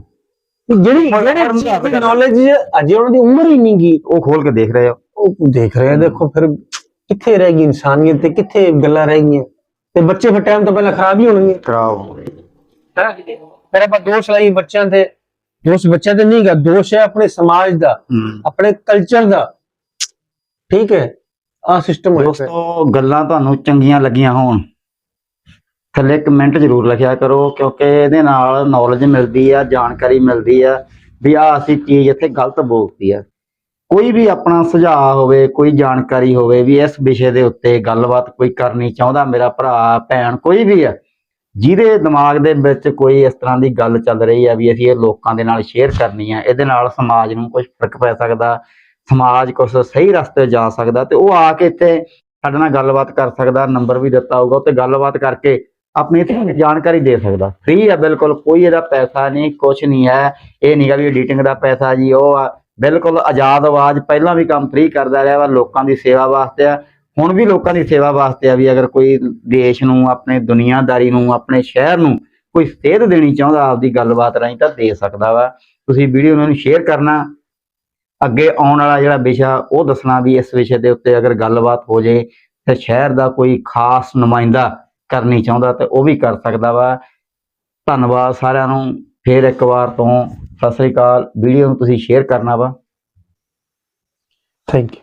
A: ਜਿਹੜੀ ਜਿਹੜੀ ਨੌਲੇਜ ਅਜੇ ਉਹਨਾਂ ਦੀ ਉਮਰ ਹੀ ਨਹੀਂ ਗਈ
B: ਉਹ ਖੋਲ ਕੇ ਦੇਖ ਰਹੇ ਹੋ
A: ਉਹ ਦੇਖ ਰਹੇ ਆ ਦੇਖੋ ਫਿਰ ਕਿੱਥੇ ਰਹਿ ਗਈ ਇਨਸਾਨੀਅਤ ਤੇ ਕਿੱਥੇ ਗੱਲਾਂ ਰਹਿ ਗਈਆਂ? ਤੇ ਬੱਚੇ ਫਿਰ ਟਾਈਮ ਤੋਂ ਪਹਿਲਾਂ ਖਰਾਬ ਹੀ ਹੋਣਗੇ।
B: ਕਰਾਓ
A: ਹੈ ਫਿਰ ਆਪਾਂ ਦੋਸ਼ ਲਾਈ ਬੱਚਿਆਂ ਤੇ। ਦੋਸ਼ ਬੱਚਿਆਂ ਤੇ ਨਹੀਂ ਗਾ ਦੋਸ਼ ਹੈ ਆਪਣੇ ਸਮਾਜ ਦਾ
B: ਹੂੰ
A: ਆਪਣੇ ਕਲਚਰ ਦਾ। ਠੀਕ ਹੈ ਆ ਸਿਸਟਮ ਹੋਇਆ ਪਿਆ।
B: ਦੋਸਤੋ ਗੱਲਾਂ ਤੁਹਾਨੂੰ ਚੰਗੀਆਂ ਲੱਗੀਆਂ ਹੋਣ। ਥੱਲੇ ਕਮੈਂਟ ਜ਼ਰੂਰ ਲਿਖਿਆ ਕਰੋ, ਕਿਉਂਕਿ ਇਹਦੇ ਨਾਲ ਨੌਲੇਜ ਮਿਲਦੀ ਆ, ਜਾਣਕਾਰੀ ਮਿਲਦੀ ਆ ਵੀ ਆ ਅਸੀਂ ਚੀਜ਼ ਇੱਥੇ ਗਲਤ ਬੋਲਤੀ ਆ। ਕੋਈ ਵੀ ਆਪਣਾ ਸੁਝਾਅ ਹੋਵੇ, ਕੋਈ ਜਾਣਕਾਰੀ ਹੋਵੇ ਵੀ ਇਸ ਵਿਸ਼ੇ ਦੇ ਉੱਤੇ ਗੱਲਬਾਤ ਕੋਈ ਕਰਨੀ ਚਾਹੁੰਦਾ ਮੇਰਾ ਭਰਾ, ਭੈਣ, ਕੋਈ ਵੀ ਆ, ਜਿਹਦੇ ਦਿਮਾਗ ਦੇ ਵਿੱਚ ਕੋਈ ਇਸ ਤਰ੍ਹਾਂ ਦੀ ਗੱਲ ਚੱਲ ਰਹੀ ਆ ਵੀ ਅਸੀਂ ਇਹ ਲੋਕਾਂ ਦੇ ਨਾਲ ਸ਼ੇਅਰ ਕਰਨੀ ਆ, ਇਹਦੇ ਨਾਲ ਸਮਾਜ ਨੂੰ ਕੁਝ ਫ਼ਰਕ ਪੈ ਸਕਦਾ, ਸਮਾਜ ਕੁਛ ਸਹੀ ਰਸਤੇ ਜਾ ਸਕਦਾ ਤੇ ਉਹ ਆ ਕੇ ਇੱਥੇ ਸਾਡੇ ਨਾਲ ਗੱਲਬਾਤ ਕਰ ਸਕਦਾ, ਨੰਬਰ ਵੀ ਦਿੱਤਾ ਹੋਊਗਾ ਉੱਤੇ ਗੱਲਬਾਤ ਕਰਕੇ ਆਪਣੀ ਇੱਥੇ ਜਾਣਕਾਰੀ ਦੇ ਸਕਦਾ। ਫ੍ਰੀ ਆ, ਬਿਲਕੁਲ, ਕੋਈ ਇਹਦਾ ਪੈਸਾ ਨਹੀਂ, ਕੁਛ ਨਹੀਂ ਹੈ। ਇਹ ਨਹੀਂਗਾ ਵੀ ਐਡੀਟਿੰਗ ਦਾ ਪੈਸਾ ਜੀ, ਉਹ ਆ, ਬਿਲਕੁਲ ਆਜ਼ਾਦ ਆਵਾਜ਼, ਪਹਿਲਾਂ ਵੀ ਕੰਮ ਫ੍ਰੀ ਕਰਦਾ ਰਿਹਾ ਵਾ, ਲੋਕਾਂ ਦੀ ਸੇਵਾ ਵਾਸਤੇ ਆ। ਹੁਣ ਵੀ ਲੋਕਾਂ ਦੀ ਸੇਵਾ ਵਾਸਤੇ ਆ ਵੀ ਅਗਰ ਕੋਈ ਦੇਸ਼ ਨੂੰ, ਆਪਣੇ ਦੁਨੀਆਦਾਰੀ ਨੂੰ, ਆਪਣੇ ਸ਼ਹਿਰ ਨੂੰ ਕੋਈ ਸੇਧ ਦੇਣੀ ਚਾਹੁੰਦਾ, ਆਪਦੀ ਗੱਲਬਾਤ ਰਾਹੀਂ ਤਾਂ ਦੇ ਸਕਦਾ ਵਾ। ਤੁਸੀਂ ਵੀਡੀਓ ਨੂੰ ਸ਼ੇਅਰ ਕਰਨਾ। ਅੱਗੇ ਆਉਣ ਵਾਲਾ ਜਿਹੜਾ ਵਿਸ਼ਾ, ਉਹ ਦੱਸਣਾ ਵੀ ਇਸ ਵਿਸ਼ੇ ਦੇ ਉੱਤੇ ਅਗਰ ਗੱਲਬਾਤ ਹੋ ਜੇ, ਤੇ ਸ਼ਹਿਰ ਦਾ ਕੋਈ ਖਾਸ ਨੁਮਾਇੰਦਾ ਕਰਨੀ ਚਾਹੁੰਦਾ ਤੇ ਉਹ ਵੀ ਕਰ ਸਕਦਾ ਵਾ। ਧੰਨਵਾਦ ਸਾਰਿਆਂ ਨੂੰ। ਫੇਰ ਇੱਕ ਵਾਰ ਤੋਂ ਸਤਿ ਸ੍ਰੀ ਅਕਾਲ। ਵੀਡੀਓ ਨੂੰ ਤੁਸੀਂ ਸ਼ੇਅਰ ਕਰਨਾ ਵਾ।
A: Thank you